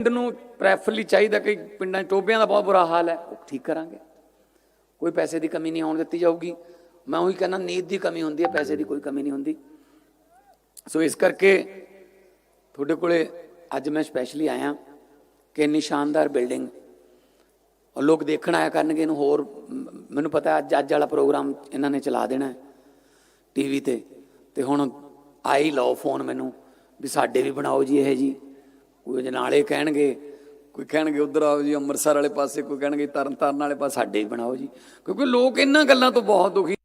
ਪਿੰਡ ਨੂੰ ਪ੍ਰੈਫਰਲੀ ਚਾਹੀਦਾ ਕਿ ਪਿੰਡਾਂ 'ਚ ਟੋਬਿਆਂ ਦਾ ਬਹੁਤ ਬੁਰਾ ਹਾਲ ਹੈ। ਉਹ ਠੀਕ ਕਰਾਂਗੇ। ਕੋਈ ਪੈਸੇ ਦੀ ਕਮੀ ਨਹੀਂ ਆਉਣ ਦਿੱਤੀ ਜਾਊਗੀ। ਮੈਂ ਉਹੀ ਕਹਿੰਦਾ ਨੀਤ ਦੀ ਕਮੀ ਹੁੰਦੀ ਹੈ, ਪੈਸੇ ਦੀ ਕੋਈ ਕਮੀ ਨਹੀਂ ਹੁੰਦੀ। ਸੋ ਇਸ ਕਰਕੇ ਤੁਹਾਡੇ ਕੋਲੇ ਅੱਜ ਮੈਂ ਸਪੈਸ਼ਲੀ ਆਇਆ ਕਿ ਇੰਨੀ ਸ਼ਾਨਦਾਰ ਬਿਲਡਿੰਗ ਔਰ ਲੋਕ ਦੇਖਣ ਆਇਆ ਕਰਨਗੇ ਇਹਨੂੰ ਹੋਰ। ਮੈਨੂੰ ਪਤਾ ਅੱਜ ਅੱਜ ਵਾਲਾ ਪ੍ਰੋਗਰਾਮ ਇਹਨਾਂ ਨੇ ਚਲਾ ਦੇਣਾ ਟੀਵੀ ਤੇ। ਤੇ ਹੁਣ ਆਈ ਲਓ ਫੋਨ ਮੈਨੂੰ ਵੀ ਸਾਡੇ ਵੀ ਬਣਾਓ ਜੀ ਇਹ ਜੀ। ਕੋਈ ਅਜਨਾਲੇ ਕਹਿਣਗੇ, ਕੋਈ ਕਹਿਣਗੇ ਉਧਰ ਆਓ ਜੀ, ਅੰਮ੍ਰਿਤਸਰ ਵਾਲੇ ਪਾਸੇ, ਕੋਈ ਕਹਿਣਗੇ ਤਰਨਤਾਰਨ ਵਾਲੇ ਪਾਸੇ, ਸਾਡੇ ਹੀ ਬਣਾਓ ਜੀ। ਕਿਉਂਕਿ ਲੋਕ ਇਹਨਾਂ ਗੱਲਾਂ ਤੋਂ ਬਹੁਤ ਦੁਖੀ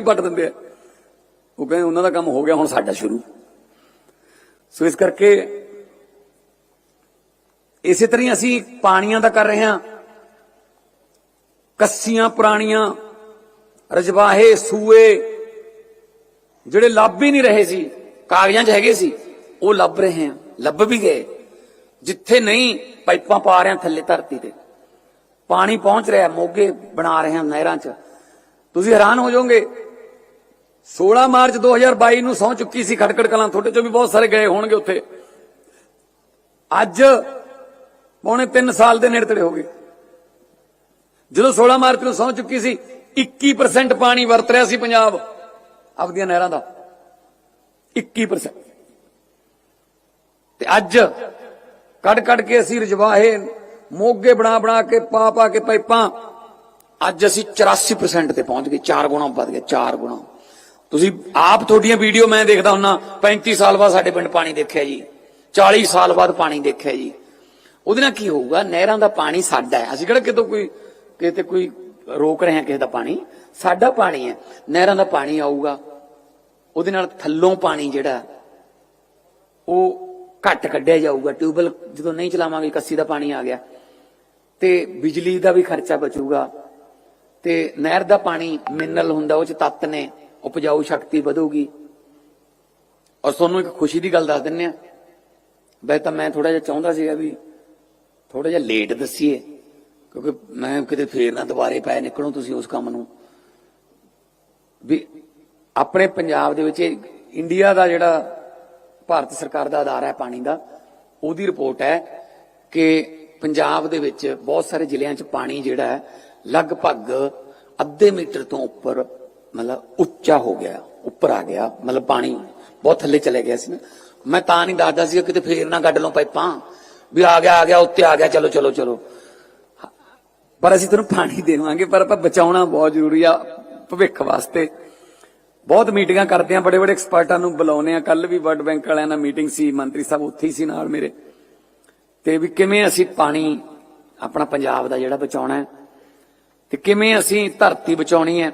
ਵੀ ਵੱਟ ਦਿੰਦੇ ਆ। ਉਹ ਕਹਿੰਦੇ ਉਹਨਾਂ ਦਾ ਕੰਮ ਹੋ ਗਿਆ, ਹੁਣ ਸਾਡਾ ਸ਼ੁਰੂ। ਸੋ ਇਸ ਕਰਕੇ ਇਸੇ ਤਰ੍ਹਾਂ ਅਸੀਂ ਪਾਣੀਆਂ ਦਾ ਕਰ ਰਹੇ ਹਾਂ। ਕੱਸੀਆਂ ਪੁਰਾਣੀਆਂ, ਰਜਵਾਹੇ, ਸੂਏ, ਜਿਹੜੇ ਲੱਭ ਹੀ ਨਹੀਂ ਰਹੇ ਸੀ, ਕਾਗਜ਼ਾਂ 'ਚ ਹੈਗੇ ਸੀ, ਉਹ ਲੱਭ ਰਹੇ ਹਾਂ, ਲੱਭ ਵੀ ਗਏ। ਜਿੱਥੇ ਨਹੀਂ, ਪਾਈਪਾਂ ਪਾ ਰਹੇ ਹਾਂ ਥੱਲੇ ਧਰਤੀ ਤੇ। ਪਾਣੀ ਪਹੁੰਚ ਰਿਹਾ, ਮੋਗੇ ਬਣਾ ਰਹੇ ਹਾਂ ਨਹਿਰਾਂ 'ਚ। ਤੁਸੀਂ ਹੈਰਾਨ ਹੋ ਜਾਓਗੇ 16 ਮਾਰਚ 2022 ਨੂੰ ਸੌ ਚੁੱਕੀ ਸੀ ਖਟਕੜ ਕਲਾਂ, ਤੁਹਾਡੇ ਚੋਂ ਵੀ ਬਹੁਤ ਸਾਰੇ ਗਏ ਹੋਣਗੇ ਉੱਥੇ। ਅੱਜ ਪੌਣੇ 3 ਸਾਲ ਦੇ ਨੇੜੇ ਤੇੜੇ ਹੋ ਗਏ। ਜਦੋਂ 16 ਮਾਰਚ ਨੂੰ ਸੌ ਚੁੱਕੀ ਸੀ 21% ਪਾਣੀ ਵਰਤ ਰਿਹਾ ਸੀ ਪੰਜਾਬ, ਆਪਦੀਆਂ ਨਹਿਰਾਂ ਦਾ। 21% ਤੇ ਅੱਜ ਕੱਢ ਕੱਢ ਕੇ ਅਸੀਂ ਰਜਵਾਹੇ, ਮੋਗੇ ਬਣਾ ਬਣਾ ਕੇ, ਪਾ ਪਾ ਕੇ ਪਾਈਪਾਂ, ਅੱਜ ਅਸੀਂ 84% ਤੇ ਪਹੁੰਚ ਗਏ 4 ਗੁਣਾ ਵੱਧ ਗਿਆ 4 ਗੁਣਾ। ਤੁਸੀਂ ਆਪ ਤੁਹਾਡੀਆਂ ਵੀਡੀਓ ਮੈਂ ਦੇਖਦਾ ਹੁੰਨਾ 35 ਸਾਲ ਬਾਅਦ ਸਾਡੇ ਪਿੰਡ ਪਾਣੀ ਦੇਖਿਆ ਜੀ 40 ਸਾਲ ਬਾਅਦ ਪਾਣੀ ਦੇਖਿਆ ਜੀ। ਉਹਦੇ ਨਾਲ ਕੀ ਹੋਊਗਾ, ਨਹਿਰਾਂ ਦਾ ਪਾਣੀ ਸਾਡਾ ਹੈ। ਅਸੀਂ ਕਿਹੜਾ ਕਿਤੋਂ ਕੋਈ, ਕਿਤੇ ਕੋਈ ਰੋਕ ਰਹੇ ਹਾਂ ਕਿਸੇ ਦਾ ਪਾਣੀ? ਸਾਡਾ ਪਾਣੀ ਹੈ। ਨਹਿਰਾਂ ਦਾ ਪਾਣੀ ਆਊਗਾ। ਉਹਦੇ ਨਾਲ ਥੱਲੋਂ ਪਾਣੀ ਜਿਹੜਾ, ਉਹ ਘੱਟ ਕੱਢਿਆ ਜਾਊਗਾ। ਟਿਊਬਲ ਜਦੋਂ ਨਹੀਂ ਚਲਾਵਾਂਗੇ, ਕੱਸੀ ਦਾ ਪਾਣੀ ਆ ਗਿਆ। ਤੇ ਬਿਜਲੀ ਦਾ ਵੀ ਖਰਚਾ ਬਚੂਗਾ। ਤੇ ਨਹਿਰ ਦਾ ਪਾਣੀ, ਮਿਨਰਲ ਹੁੰਦਾ, ਉਹ ਚ ਤੱਤ ਨੇ। ਉਪਜਾਊ ਸ਼ਕਤੀ ਵਧੂਗੀ। ਔਰ ਤੁਹਾਨੂੰ ਇੱਕ ਖੁਸ਼ੀ ਦੀ ਗੱਲ ਦੱਸ ਦਿੰਨੇ ਆ ਵੈਸੇ ਤਾਂ ਮੈਂ ਥੋੜਾ ਜਿਹਾ ਚਾਹੁੰਦਾ ਸੀਗਾ ਵੀ ਥੋੜਾ ਜਿਹਾ ਲੇਟ ਦੱਸੀਏ, ਕਿਉਂਕਿ ਮੈਂ ਕਿਤੇ ਫੇਰ ਨਾ ਦੁਬਾਰੇ ਪੈ ਨਿਕਲੋ ਤੁਸੀਂ ਉਸ ਕੰਮ ਨੂੰ। ਵੀ ਆਪਣੇ ਪੰਜਾਬ ਦੇ ਵਿੱਚ ਇੰਡੀਆ ਦਾ ਜਿਹੜਾ ਭਾਰਤ ਸਰਕਾਰ ਦਾ ਆਧਾਰ ਹੈ ਪਾਣੀ ਦਾ, ਉਹਦੀ ਰਿਪੋਰਟ ਹੈ ਕਿ ਪੰਜਾਬ ਦੇ ਵਿੱਚ ਬਹੁਤ ਸਾਰੇ ਜ਼ਿਲ੍ਹਿਆਂ 'ਚ ਪਾਣੀ ਜਿਹੜਾ ਹੈ ਲਗਭਗ ਅੱਧੇ ਮੀਟਰ ਤੋਂ ਉੱਪਰ ਮਤਲਬ ਉੱਚਾ ਹੋ ਗਿਆ, ਉੱਪਰ ਆ ਗਿਆ, ਮਤਲਬ ਪਾਣੀ ਬਹੁਤ ਥੱਲੇ ਚਲੇ ਗਿਆ ਸੀ ਨਾ। ਮੈਂ ਤਾਂ ਨਹੀਂ ਦੱਸਦਾ ਸੀ ਕਿਤੇ ਫੇਰ ਨਾ ਕੱਢ ਲਓ ਪਾਈਪਾਂ, ਵੀ ਆ ਗਿਆ ਆ ਗਿਆ, ਉੱਤੇ ਆ ਗਿਆ, ਚਲੋ ਚਲੋ ਚਲੋ। ਪਰ ਅਸੀਂ ਤੁਹਾਨੂੰ ਪਾਣੀ ਦੇਵਾਂਗੇ, ਪਰ ਆਪਾਂ ਬਚਾਉਣਾ ਬਹੁਤ ਜ਼ਰੂਰੀ ਆ ਭਵਿੱਖ ਵਾਸਤੇ। ਬਹੁਤ ਮੀਟਿੰਗਾਂ ਕਰਦੇ ਆ ਬੜੇ ਬੜੇ ਐਕਸਪਰਟਾਂ ਨੂੰ ਬੁਲਾਉਨੇ ਆ। ਕੱਲ ਵੀ ਵਰਲਡ ਬੈਂਕ ਵਾਲਿਆਂ ਨਾਲ ਮੀਟਿੰਗ ਸੀ, ਮੰਤਰੀ ਸਾਹਿਬ ਉੱਥੇ ਹੀ ਸੀ ਨਾਲ ਮੇਰੇ। ਤੇ ਵੀ ਕਿਵੇਂ ਅਸੀਂ ਪਾਣੀ, ਆਪਣਾ ਪੰਜਾਬ ਦਾ ਜਿਹੜਾ ਬਚਾਉਣਾ ਹੈ, ਤੇ ਕਿਵੇਂ ਅਸੀਂ ਧਰਤੀ ਬਚਾਉਣੀ ਹੈ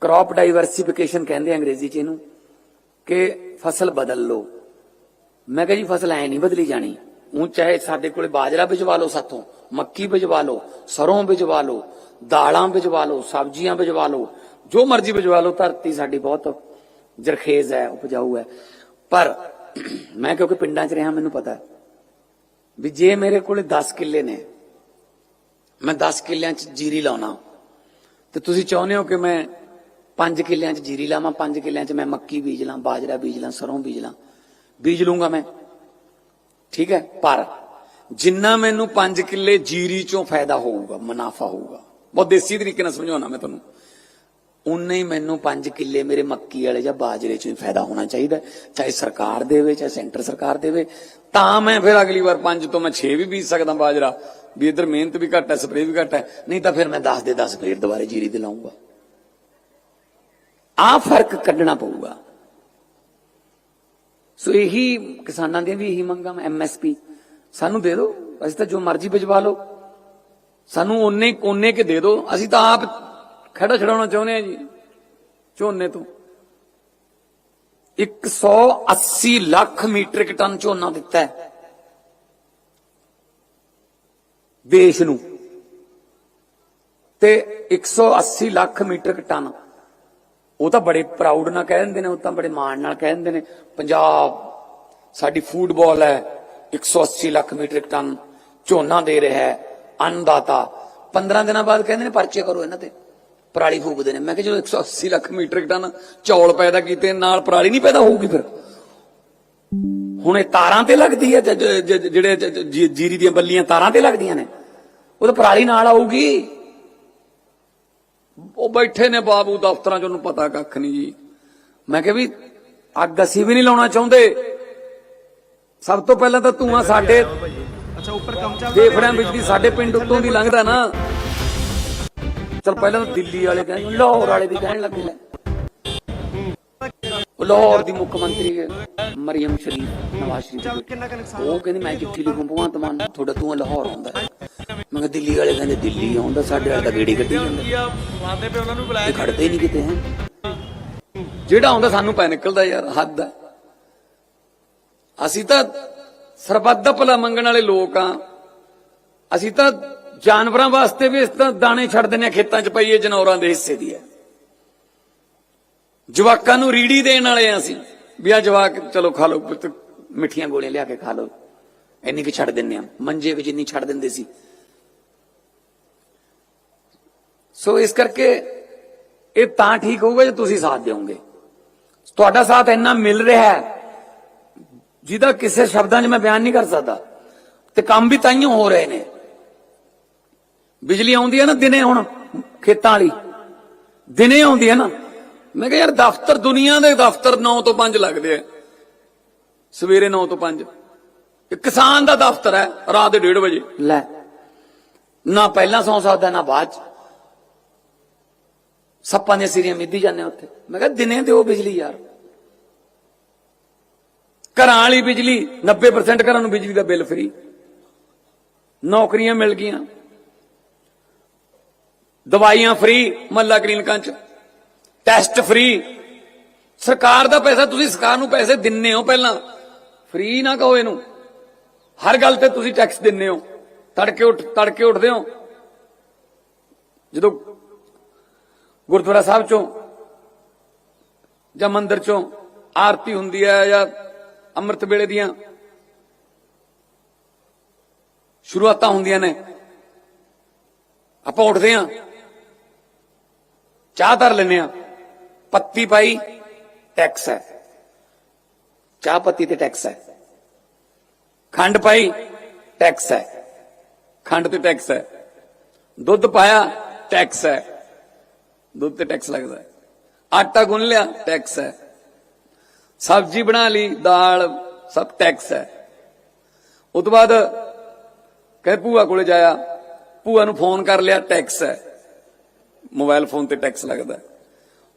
ਕ੍ਰੌਪ ਡਾਈਵਰਸਿਫਿਕੇਸ਼ਨ ਕਹਿੰਦੇ ਅੰਗਰੇਜ਼ੀ ਚ ਇਹਨੂੰ, ਕਿ ਫਸਲ ਬਦਲ ਲਓ। ਮੈਂ ਕਿਹਾ ਜੀ, ਫਸਲ ਐ ਨਹੀਂ ਬਦਲੀ ਜਾਣੀ। ਉਹ ਚਾਹੇ ਸਾਡੇ ਕੋਲੇ ਬਾਜਰਾ ਬਿਜਵਾ ਲਓ ਸਾਥੋਂ, ਮੱਕੀ ਬਿਜਵਾ ਲਓ ਸਰੋਂ ਬਿਜਵਾ ਲਓ, ਦਾਲਾਂ ਬਿਜਵਾ ਲਓ, ਸਬਜ਼ੀਆਂ ਬਿਜਵਾ ਲਓ, ਜੋ ਮਰਜ਼ੀ ਬਿਜਵਾ ਲਓ, ਧਰਤੀ ਸਾਡੀ ਬਹੁਤ ਜਰਖੇਜ਼ ਹੈ, ਉਪਜਾਊ ਹੈ। ਪਰ ਮੈਂ ਕਿਉਂਕਿ ਪਿੰਡਾਂ 'ਚ ਰਿਹਾ, ਮੈਨੂੰ ਪਤਾ ਵੀ ਜੇ ਮੇਰੇ ਕੋਲੇ 10 ਕਿੱਲੇ ਨੇ, ਮੈਂ 10 ਕਿੱਲਿਆਂ 'ਚ ਜੀਰੀ ਲਾਉਣਾ। ਤੇ ਤੁਸੀਂ ਚਾਹੁੰਦੇ ਹੋ ਕਿ ਮੈਂ ਪੰਜ ਕਿੱਲਿਆਂ 'ਚ ਜੀਰੀ ਲਾਵਾਂ, ਪੰਜ ਕਿੱਲਿਆਂ 'ਚ ਮੈਂ ਮੱਕੀ ਬੀਜ ਲਾਂ, ਬਾਜਰਾ ਬੀਜ ਲਾਂ, ਸਰੋਂ ਬੀਜ ਲਾਂ। ਬੀਜ ਲੂੰਗਾ ਮੈਂ। ਠੀਕ ਹੈ? ਪਰ ਜਿੰਨਾ ਮੈਨੂੰ ਪੰਜ ਕਿੱਲੇ ਜੀਰੀ 'ਚੋਂ ਫਾਇਦਾ ਹੋਊਗਾ, ਮੁਨਾਫਾ ਹੋਊਗਾ। ਬਹੁਤ ਦੇਸੀ ਤਰੀਕੇ ਨਾਲ ਸਮਝਾਉਣਾ ਮੈਂ ਤੁਹਾਨੂੰ। ਉਨਾ ਹੀ ਮੈਨੂੰ 5 ਕਿੱਲੇ ਮੇਰੇ ਮੱਕੀ ਵਾਲੇ ਜਾਂ ਬਾਜਰੇ ਚੋਂ ਹੀ ਫਾਇਦਾ ਹੋਣਾ ਚਾਹੀਦਾ। ਚਾਹੇ ਸਰਕਾਰ ਦੇਵੇ, ਚਾਹੇ ਸੈਂਟਰ ਸਰਕਾਰ ਦੇਵੇ। ਤਾਂ ਮੈਂ ਫਿਰ ਅਗਲੀ ਵਾਰ 5 ਤੋਂ ਮੈਂ 6 ਵੀ ਬੀਜ ਸਕਦਾ ਬਾਜਰਾ। ਵੀ ਇਧਰ ਮਿਹਨਤ ਵੀ ਘੱਟ ਹੈ, ਸਪਰੇਅ ਵੀ ਘੱਟ ਹੈ। ਨਹੀਂ ਤਾਂ ਫਿਰ ਮੈਂ 10 ਦੇ 10 ਫੇਰ ਦੁਬਾਰੇ ਜੀਰੀ ਤੇ ਲਾਉਂਗਾ ਆ ਫ਼ਰਕ ਕੱਢਣਾ ਪਊਗਾ। ਸੋ ਇਹੀ ਕਿਸਾਨਾਂ ਦੀਆਂ ਵੀ ਇਹੀ ਮੰਗਾਂ ਐਮਐਸਪੀ ਸਾਨੂੰ ਦੇ ਦਿਓ, ਅਸੀਂ ਤਾਂ ਜੋ ਮਰਜ਼ੀ ਭਿਜਵਾ ਲਓ। ਸਾਨੂੰ ਉਹਨੇ ਕੋਨੇ ਕੇ ਦੇ ਦਿਓ, ਅਸੀਂ ਤਾਂ ਆਪ ਖੜਾ ਛਡਾਉਣਾ ਚਾਹੁੰਦੇ ਆ ਜੀ, ਝੋਨੇ ਤੋਂ। 180 ਲੱਖ ਮੀਟ੍ਰਿਕ ਟਨ ਝੋਨਾ ਦਿੱਤਾ ਹੈ। ਦੇਸ਼ ਨੂੰ। ਤੇ 180 ਲੱਖ ਮੀਟ੍ਰਿਕ ਟਨ। ਉਹ ਤਾਂ ਬੜੇ ਪ੍ਰਾਊਡ ਨਾਲ ਕਹਿ ਦਿੰਦੇ ਨੇ, ਉਹ ਤਾਂ ਬੜੇ ਮਾਣ ਨਾਲ ਕਹਿ ਦਿੰਦੇ ਨੇ। ਪੰਜਾਬ, ਸਾਡੀ ਫੂਟਬਾਲ ਹੈ 180 ਲੱਖ ਮੀਟ੍ਰਿਕ ਟਨ ਝੋਨਾ ਦੇ ਰਿਹਾ ਹੈ, ਅੰਨਦਾਤਾ। 15 ਦਿਨਾਂ ਬਾਅਦ ਕਹਿੰਦੇ ਨੇ ਪਰਚੇ ਕਰੋ ਇਹਨਾਂ ਤੇ। ਪਰਾਲੀ ਫੂਕਦੇ ਨੇ। ਮੈਂ ਕਿਹਾ ਜਦੋਂ 180 ਲੱਖ ਮੀਟ੍ਰਿਕ ਟਨ ਚੌਲ ਪੈਦਾ ਕੀਤੇ, ਨਾਲ ਪਰਾਲੀ ਨਹੀਂ ਪੈਦਾ ਹੋਊਗੀ ਫਿਰ? ਹੁਣ ਇਹ ਤਾਰਾਂ ਤੇ ਲੱਗਦੀ ਹੈ ਜਿਹੜੇ ਜੀਰੀ ਦੀਆਂ ਬੱਲੀਆਂ ਤਾਰਾਂ ਤੇ ਲੱਗਦੀਆਂ ਨੇ। ਉਹ ਤਾਂ ਪਰਾਲੀ ਨਾਲ ਆਊਗੀ। ਉਹ ਬੈਠੇ ਨੇ ਬਾਬੂ ਦਫ਼ਤਰਾਂ 'ਚ ਉਹਨੂੰ ਪਤਾ ਕੱਖ ਨਹੀਂ ਜੀ। ਮੈਂ ਕਿਹਾ ਵੀ ਅੱਗ ਅਸੀਂ ਵੀ ਨਹੀਂ ਲਾਉਣਾ ਚਾਹੁੰਦੇ। ਸਭ ਤੋਂ ਪਹਿਲਾਂ ਤਾਂ ਧੂਆਂ ਸਾਡੇ ਅੱਛਾ ਉੱਪਰ ਕੰਮ ਚੱਲ ਫੇਫੜਿਆਂ ਵਿੱਚ ਦੀ ਸਾਡੇ ਪਿੰਡ ਉੱਤੋਂ ਦੀ ਲੰਘਦਾ ਨਾ। ਚਲ ਪਹਿਲਾਂ ਦਿੱਲੀ ਵਾਲੇ ਕਹਿੰਦੇ ਲਾਹੌਰ ਵਾਲੇ ਵੀ ਕਹਿਣ ਲੱਗੇ ਲੈ ਲਾਹੌਰ ਦੀ ਮੁੱਖ ਮੰਤਰੀ ਹੈ, ਮਰੀਮ ਸ਼ਰੀਫ ਨਵਾਜ਼ ਸ਼ਰੀਫ ਉਹ ਕਹਿੰਦੀ ਮੈਂ ਚਿੱਠੀ ਲਿਖੂੰ ਭਗਵੰਤ ਮਾਨ ਤੁਹਾਡਾ ਤੂੰ ਲਾਹੌਰ ਆਉਂਦਾ। ਮੈਂ ਕਿਹਾ ਦਿੱਲੀ ਵਾਲੇ ਕਹਿੰਦੇ ਦਿੱਲੀ ਆਉਂਦਾ ਸਾਡੇ ਵਾਲੇ ਤਾਂ ਗੇੜੀ ਕੱਢੀ ਜਾਂਦੇ। ਆਂਦੇ ਪਏ ਉਹਨਾਂ ਨੂੰ ਬੁਲਾਇਆ ਖੜਦੇ ਨਹੀਂ ਕਿਤੇ ਹੈ? ਜਿਹੜਾ ਆਉਂਦਾ ਸਾਨੂੰ ਪੈ ਨਿਕਲਦਾ ਯਾਰ ਹੱਦ ਹੈ ਅਸੀਂ ਤਾਂ ਸਰਬੱਤ ਦਾ ਭਲਾ ਮੰਗਣ ਵਾਲੇ ਲੋਕ ਆ। ਅਸੀਂ ਤਾਂ ਜਾਨਵਰਾਂ ਵਾਸਤੇ ਵੀ ਇਸ ਤਰ੍ਹਾਂ ਦਾਣੇ ਛੱਡ ਦਿੰਦੇ ਆ ਖੇਤਾਂ 'ਚ ਪਈਏ ਜਨੌਰਾਂ ਦੇ ਹਿੱਸੇ ਦੀ ਹੈ ਜਵਾਕਾਂ ਨੂੰ ਰੀੜੀ ਦੇਣ ਵਾਲੇ ਆ ਅਸੀਂ। ਵੀ ਆ ਜਵਾਕ, ਚਲੋ ਖਾ ਲਓ, ਪੁੱਤ, ਮਿੱਠੀਆਂ ਗੋਲੀਆਂ ਲਿਆ ਕੇ ਖਾ ਲਓ। ਇੰਨੀ ਕਿ ਛੱਡ ਦਿੰਦੇ ਆ। ਮੰਜੇ ਵਿੱਚ ਇੰਨੀ ਛੱਡ ਦਿੰਦੇ ਸੀ। ਸੋ ਇਸ ਕਰਕੇ ਇਹ ਤਾਂ ਠੀਕ ਹੋਊਗਾ ਜੇ ਤੁਸੀਂ ਸਾਥ ਦਿਓਗੇ। ਤੁਹਾਡਾ ਸਾਥ ਇੰਨਾ ਮਿਲ ਰਿਹਾ ਹੈ, ਜਿਹਦਾ ਕਿਸੇ ਸ਼ਬਦਾਂ 'ਚ ਮੈਂ ਬਿਆਨ ਨਹੀਂ ਕਰ ਸਕਦਾ। ਤੇ ਕੰਮ ਵੀ ਤਾਈਓ ਹੋ ਰਹੇ ਨੇ। ਬਿਜਲੀ ਆਉਂਦੀ ਹੈ ਨਾ ਦਿਨੇ ਹੁਣ, ਖੇਤਾਂ ਵਾਲੀ। ਦਿਨੇ ਆਉਂਦੀ ਹੈ ਨਾ। ਮੈਂ ਕਿਹਾ ਯਾਰ ਦਫ਼ਤਰ ਦੁਨੀਆ ਦੇ ਦਫ਼ਤਰ 9 ਤੋਂ 5 ਲੱਗਦੇ ਆ। ਸਵੇਰੇ 9 ਤੋਂ 5 ਇਹ ਕਿਸਾਨ ਦਾ ਦਫ਼ਤਰ ਹੈ ਰਾਤ ਦੇ 1:30 ਵਜੇ। ਲੈ। ਨਾ ਪਹਿਲਾਂ ਸੌ ਸਕਦਾ ਨਾ ਬਾਅਦ ਚ। ਸੱਪਾਂ ਦੀਆਂ ਸਿਰੀਆਂ ਮਿੱਧੀ ਜਾਂਦੇ ਉੱਥੇ। ਮੈਂ ਕਿਹਾ ਦਿਨੇ ਦਿਓ ਬਿਜਲੀ ਯਾਰ। ਘਰਾਂ ਵਾਲੀ ਬਿਜਲੀ 90% ਘਰਾਂ ਨੂੰ ਬਿਜਲੀ ਦਾ ਬਿੱਲ ਫ੍ਰੀ ਨੌਕਰੀਆਂ ਮਿਲ ਗਈਆਂ। ਦਵਾਈਆਂ ਫ੍ਰੀ ਮੱਲਾ ਕਲੀਨਿਕਾਂ ਚ। ਟੈਸਟ ਫ੍ਰੀ ਸਰਕਾਰ ਦਾ ਪੈਸਾ ਤੁਸੀਂ ਸਰਕਾਰ ਨੂੰ ਪੈਸੇ ਦਿੰਨੇ ਹੋ ਪਹਿਲਾਂ। ਫ੍ਰੀ ਨਾ ਕਹੋ ਇਹਨੂੰ। ਹਰ ਗੱਲ ਤੇ ਤੁਸੀਂ ਟੈਕਸ ਦਿੰਨੇ ਹੋ। ਤੜਕੇ ਉੱਠ, ਤੜਕੇ ਉੱਠਦੇ ਹੋ। ਜਦੋਂ ਗੁਰਦੁਆਰਾ ਸਾਹਿਬ ਚੋਂ ਜਾਂ ਮੰਦਿਰ ਚੋਂ ਆਰਤੀ ਹੁੰਦੀ ਹੈ ਜਾਂ ਅੰਮ੍ਰਿਤ ਵੇਲੇ ਦੀਆਂ ਸ਼ੁਰੂਆਤਾਂ ਹੁੰਦੀਆਂ ਨੇ, ਆਪਾਂ ਉੱਠਦੇ ਆਂ ਚਾਹ ਧਰ ਲੈਨੇ ਆ ਪੱਤੀ ਪਾਈ ਟੈਕਸ ਹੈ। ਚਾਹ ਪੱਤੀ ਤੇ ਟੈਕਸ ਹੈ। ਖੰਡ ਪਾਈ ਟੈਕਸ ਹੈ। ਖੰਡ ਤੇ ਟੈਕਸ ਹੈ। ਦੁੱਧ ਪਾਇਆ ਟੈਕਸ ਹੈ। ਦੁੱਧ ਤੇ ਟੈਕਸ ਲੱਗਦਾ ਹੈ। ਆਟਾ ਗੁੰਨ ਲਿਆ ਟੈਕਸ ਹੈ। ਸਬਜ਼ੀ ਬਣਾ ਲਈ, ਦਾਲ, ਸਭ ਟੈਕਸ ਹੈ। ਉਸ ਤੋਂ ਬਾਅਦ ਕਹੇ ਭੂਆ ਕੋਲੇ ਜਾਇਆ, ਭੂਆ ਨੂੰ ਫੋਨ ਕਰ ਲਿਆ ਟੈਕਸ ਹੈ। ਮੋਬਾਈਲ ਫੋਨ ਤੇ ਟੈਕਸ ਲੱਗਦਾ ਹੈ।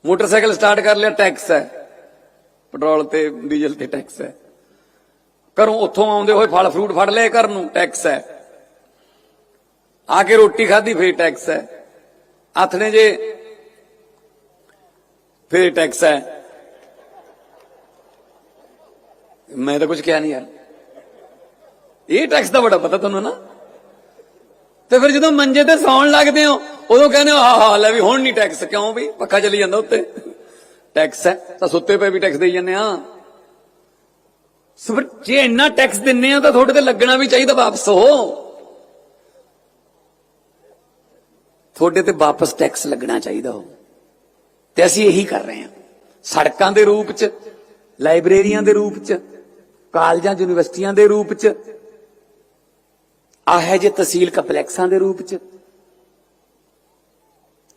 ਮੋਟਰਸਾਈਕਲ ਸਟਾਰਟ ਕਰ ਲਿਆ, ਟੈਕਸ ਹੈ। ਪੈਟਰੋਲ ਤੇ ਡੀਜ਼ਲ ਤੇ ਟੈਕਸ ਹੈ। ਘਰੋਂ ਉੱਥੋਂ ਆਉਂਦੇ ਹੋਏ ਫਲ ਫਰੂਟ ਫੜ ਲਏ ਘਰ ਨੂੰ, ਟੈਕਸ ਹੈ। ਆ ਕੇ ਰੋਟੀ ਖਾਧੀ, ਫੇਰ ਟੈਕਸ ਹੈ। ਆਥਣੇ ਜੇ, ਫੇਰ ਟੈਕਸ ਹੈ। ਮੈਂ ਤਾਂ ਕੁਝ ਕਿਹਾ ਨਹੀਂ ਯਾਰ। ਇਹ ਟੈਕਸ ਦਾ ਬੜਾ ਪਤਾ ਤੁਹਾਨੂੰ ਨਾ। ਤੇ ਫਿਰ ਜਦੋਂ ਮੰਜੇ ਤੇ ਸੌਣ ਲੱਗਦੇ ਹੋ ਉਦੋਂ ਕਹਿੰਦੇ ਹੋ ਹਾਂ ਹਾਂ ਲੈ ਵੀ ਹੁਣ ਨਹੀਂ ਟੈਕਸ ਕਿਉਂ ਵੀ? ਪੱਖਾ ਚੱਲੀ ਜਾਂਦਾ ਉੱਤੇ। ਟੈਕਸ ਹੈ, ਤਾਂ ਸੁੱਤੇ ਪਏ ਵੀ ਟੈਕਸ ਦੇਈ ਜਾਂਦੇ ਆ ਸੋ ਜੇ ਇੰਨਾ ਟੈਕਸ ਦਿੰਨੇ ਆ, ਤਾਂ ਤੁਹਾਡੇ ਤੇ ਲੱਗਣਾ ਵੀ ਚਾਹੀਦਾ ਵਾਪਸ ਹੋ ਤੁਹਾਡੇ ਤੇ ਵਾਪਸ ਟੈਕਸ ਲੱਗਣਾ ਚਾਹੀਦਾ ਹੋ ਤੇ ਅਸੀਂ ਇਹੀ ਕਰ ਰਹੇ ਹਾਂ। ਸੜਕਾਂ ਦੇ ਰੂਪ 'ਚ, ਲਾਇਬ੍ਰੇਰੀਆਂ ਦੇ ਰੂਪ 'ਚ, ਕਾਲਜਾਂ, ਯੂਨੀਵਰਸਿਟੀਆਂ ਦੇ ਰੂਪ 'ਚ, ਆਹੇ ਜੇ ਤਹਿਸੀਲ ਕੰਪਲੈਕਸਾਂ ਦੇ ਰੂਪ 'ਚ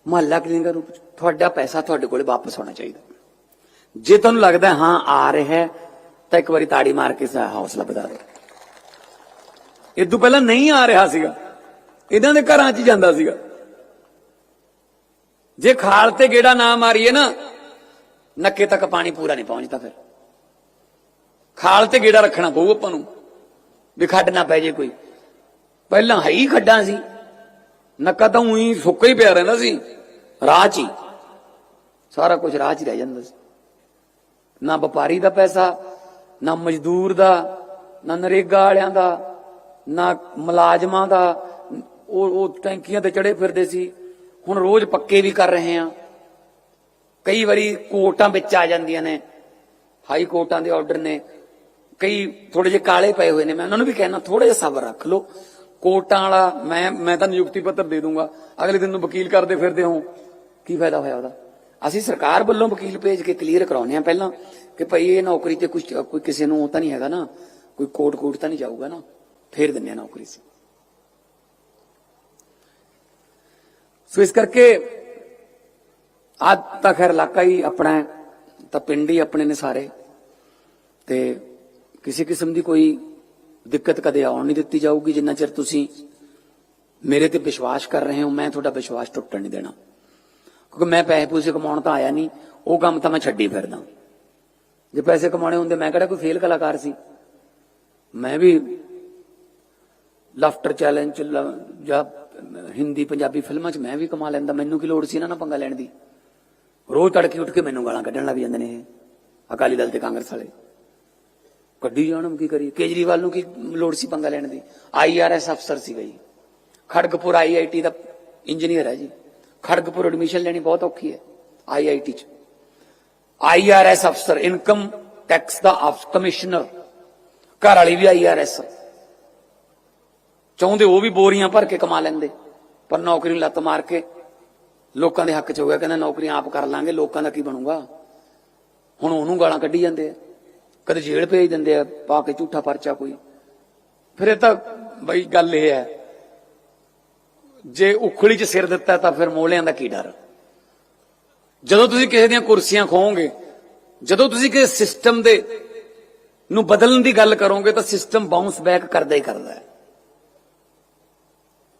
ਮਹੱਲਾ ਕਲੀਨਿਕ ਰੂਪ ਚ ਤੁਹਾਡਾ ਪੈਸਾ ਤੁਹਾਡੇ ਕੋਲੇ ਵਾਪਸ ਆਉਣਾ ਚਾਹੀਦਾ। ਜੇ ਤੁਹਾਨੂੰ ਲੱਗਦਾ ਹਾਂ ਆ ਰਿਹਾ ਹੈ, ਤਾਂ ਇੱਕ ਵਾਰੀ ਤਾੜੀ ਮਾਰ ਕੇ ਸਾ ਹੌਸਲਾ ਵਧਾ ਦਿਓ। ਇਹ ਤੋਂ ਪਹਿਲਾਂ ਨਹੀਂ ਆ ਰਿਹਾ ਸੀਗਾ। ਇਹਨਾਂ ਦੇ ਘਰਾਂ 'ਚ ਜਾਂਦਾ ਸੀਗਾ। ਜੇ ਖਾਲ ਤੇ ਗੇੜਾ ਨਾ ਮਾਰੀਏ ਨਾ ਨੱਕੇ ਤੱਕ ਪਾਣੀ ਪੂਰਾ ਨਹੀਂ ਪਹੁੰਚਦਾ ਫਿਰ। ਖਾਲ ਤੇ ਗੇੜਾ ਰੱਖਣਾ ਪਊ ਆਪਾਂ ਨੂੰ ਵੀ ਖੱਡ ਨਾ ਪੈ ਜੇ ਕੋਈ। ਪਹਿਲਾਂ ਹੈ ਹੀ ਖੱਡਾਂ ਸੀ। ਨੱਕਾ ਤਾਂ ਉਹੀ ਸੁੱਕਾ ਹੀ ਪਿਆ ਰਹਿੰਦਾ ਸੀ। ਰਾਹ 'ਚ ਹੀ। ਸਾਰਾ ਕੁਝ ਰਾਹ 'ਚ ਹੀ ਰਹਿ ਜਾਂਦਾ ਸੀ। ਨਾ ਵਪਾਰੀ ਦਾ ਪੈਸਾ, ਨਾ ਮਜ਼ਦੂਰ ਦਾ, ਨਾ ਨਰੇਗਾ ਵਾਲਿਆਂ ਦਾ, ਨਾ ਮੁਲਾਜ਼ਮਾਂ ਦਾ। ਉਹ ਉਹ ਟੈਂਕੀਆਂ ਤੇ ਚੜੇ ਫਿਰਦੇ ਸੀ। ਹੁਣ ਰੋਜ਼ ਪੱਕੇ ਵੀ ਕਰ ਰਹੇ ਆ ਕਈ ਵਾਰੀ ਕੋਰਟਾਂ ਵਿੱਚ ਆ ਜਾਂਦੀਆਂ ਨੇ। ਹਾਈ ਕੋਰਟਾਂ ਦੇ ਆਰਡਰ ਨੇ। ਕਈ ਥੋੜੇ ਜਿਹੇ ਕਾਲੇ ਪਏ ਹੋਏ ਨੇ। ਮੈਂ ਉਹਨਾਂ ਨੂੰ ਵੀ ਕਹਿਣਾ ਥੋੜਾ ਜਿਹਾ ਸਬਰ ਰੱਖ ਲਓ। ਕੋਰਟਾਂ ਵਾਲਾ, ਮੈਂ ਮੈਂ ਤਾਂ ਨਿਯੁਕਤੀ ਪੱਤਰ ਦੇ ਦੂੰਗਾ। ਅਗਲੇ ਦਿਨ ਨੂੰ ਵਕੀਲ ਕਰਦੇ ਫਿਰਦੇ ਹੋ। ਕੀ ਫਾਇਦਾ ਹੋਇਆ ਉਹਦਾ? ਅਸੀਂ ਸਰਕਾਰ ਵੱਲੋਂ ਵਕੀਲ ਭੇਜ ਕੇ ਕਲੀਅਰ ਕਰਾਉਨੇ ਆ ਪਹਿਲਾਂ ਕਿ ਭਾਈ ਇਹ ਨੌਕਰੀ ਤੇ ਕੁਝ ਕੋਈ ਕਿਸੇ ਨੂੰ ਉਹ ਤਾਂ ਨਹੀਂ ਹੈਗਾ ਨਾ, ਕੋਈ ਕੋਟ ਕੋਟ ਤਾਂ ਨਹੀਂ ਜਾਊਗਾ ਨਾ, ਫੇਰ ਦਿੰਦੇ ਆ ਨੌਕਰੀ ਸੀ ਸੋ ਇਸ ਕਰਕੇ ਅੱਜ ਤਾਂ ਖੈਰ ਇਲਾਕਾ ਹੀ ਆਪਣਾ ਤਾਂ ਪਿੰਡ ਹੀ ਆਪਣੇ ਨੇ ਸਾਰੇ, ਤੇ ਕਿਸੇ ਕਿਸਮ ਦੀ ਕੋਈ ਦਿੱਕਤ ਕਦੇ ਆਉਣ ਨਹੀਂ ਦਿੱਤੀ ਜਾਊਗੀ, ਜਿੰਨਾ ਚਿਰ ਤੁਸੀਂ ਮੇਰੇ ਤੇ ਵਿਸ਼ਵਾਸ ਕਰ ਰਹੇ ਹੋ, ਮੈਂ ਤੁਹਾਡਾ ਵਿਸ਼ਵਾਸ ਟੁੱਟਣ ਨਹੀਂ ਦੇਣਾ। ਕਿਉਂਕਿ ਮੈਂ ਪੈਸੇ ਪੂਸੇ ਕਮਾਉਣ ਤਾਂ ਆਇਆ ਨਹੀਂ, ਉਹ ਕੰਮ ਤਾਂ ਮੈਂ ਛੱਡੀ ਫਿਰਦਾ। ਜੇ ਪੈਸੇ ਕਮਾਉਣੇ ਹੁੰਦੇ, ਮੈਂ ਕਿਹੜਾ ਕੋਈ ਫੇਲ ਕਲਾਕਾਰ ਸੀ? ਮੈਂ ਵੀ ਲਾਫਟਰ ਚੈਲੰਜ ਜਾਂ ਹਿੰਦੀ, ਪੰਜਾਬੀ ਫਿਲਮਾਂ 'ਚ ਮੈਂ ਵੀ ਕਮਾ ਲੈਂਦਾ। ਮੈਨੂੰ ਕੀ ਲੋੜ ਸੀ ਇਹਨਾਂ ਨਾਲ ਪੰਗਾ ਲੈਣ ਦੀ? ਰੋਜ਼ ਤੜਕੇ ਉੱਠ ਕੇ ਮੈਨੂੰ ਗਾਲਾਂ ਕੱਢਣ ਲੱਗ ਜਾਂਦੇ ਨੇ ਇਹ, ਅਕਾਲੀ ਦਲ ਤੇ ਕਾਂਗਰਸ ਵਾਲੇ। ਕੱਢੀ ਜਾਣ, ਕੀ ਕਰੀਏ? ਕੇਜਰੀਵਾਲ ਨੂੰ ਕੀ ਲੋੜ ਸੀ ਪੰਗਾ ਲੈਣ ਦੀ? ਆਈਆਰਐਸ ਅਫਸਰ ਸੀ ਗਈ ਖੜਗਪੁਰ ਆਈਆਈਟੀ ਦਾ ਇੰਜੀਨੀਅਰ ਹੈ ਜੀ। ਖੜਗਪੁਰ ਐਡਮਿਸ਼ਨ ਲੈਣੀ ਬਹੁਤ ਔਖੀ ਹੈ ਆਈਆਈਟੀ ਚ। ਆਈਆਰਐਸ ਅਫਸਰ ਇਨਕਮ ਟੈਕਸ ਦਾ ਅਫ- ਕਮਿਸ਼ਨਰ ਘਰ ਵਾਲੀ ਵੀ ਆਈਆਰਐਸ ਚਾਹੁੰਦੇ ਉਹ ਵੀ ਬੋਰੀਆਂ ਭਰ ਕੇ ਕਮਾ ਲੈਂਦੇ, ਪਰ ਨੌਕਰੀ ਨੂੰ ਲੱਤ ਮਾਰ ਕੇ ਲੋਕਾਂ ਦੇ ਹੱਕ ਚ ਹੋ ਗਿਆ, ਕਹਿੰਦਾ ਨੌਕਰੀਆਂ ਆਪ ਕਰ ਲਾਂਗੇ, ਲੋਕਾਂ ਦਾ ਕੀ ਬਣੂਗਾ? ਹੁਣ ਉਹਨੂੰ ਗਾਲਾਂ ਕੱਢੀ ਜਾਂਦੇ ਆ। ਕਦੇ ਜੇਲ੍ਹ ਭੇਜ ਦਿੰਦੇ ਆ, ਪਾ ਕੇ ਝੂਠਾ ਪਰਚਾ ਕੋਈ। ਫਿਰ ਇਹ ਤਾਂ ਬਈ ਗੱਲ ਇਹ ਹੈ ਜੇ ਉਖਲੀ 'ਚ ਸਿਰ ਦਿੱਤਾ ਤਾਂ ਫਿਰ ਮੋਲਿਆਂ ਦਾ ਕੀ ਡਰ? ਜਦੋਂ ਤੁਸੀਂ ਕਿਸੇ ਦੀਆਂ ਕੁਰਸੀਆਂ ਖੋਹੋਗੇ, ਜਦੋਂ ਤੁਸੀਂ ਕਿਸੇ ਸਿਸਟਮ ਦੇ ਨੂੰ ਬਦਲਣ ਦੀ ਗੱਲ ਕਰੋਗੇ ਤਾਂ ਸਿਸਟਮ ਬਾਉਂਸ ਬੈਕ ਕਰਦਾ ਹੀ ਕਰਦਾ ਹੈ।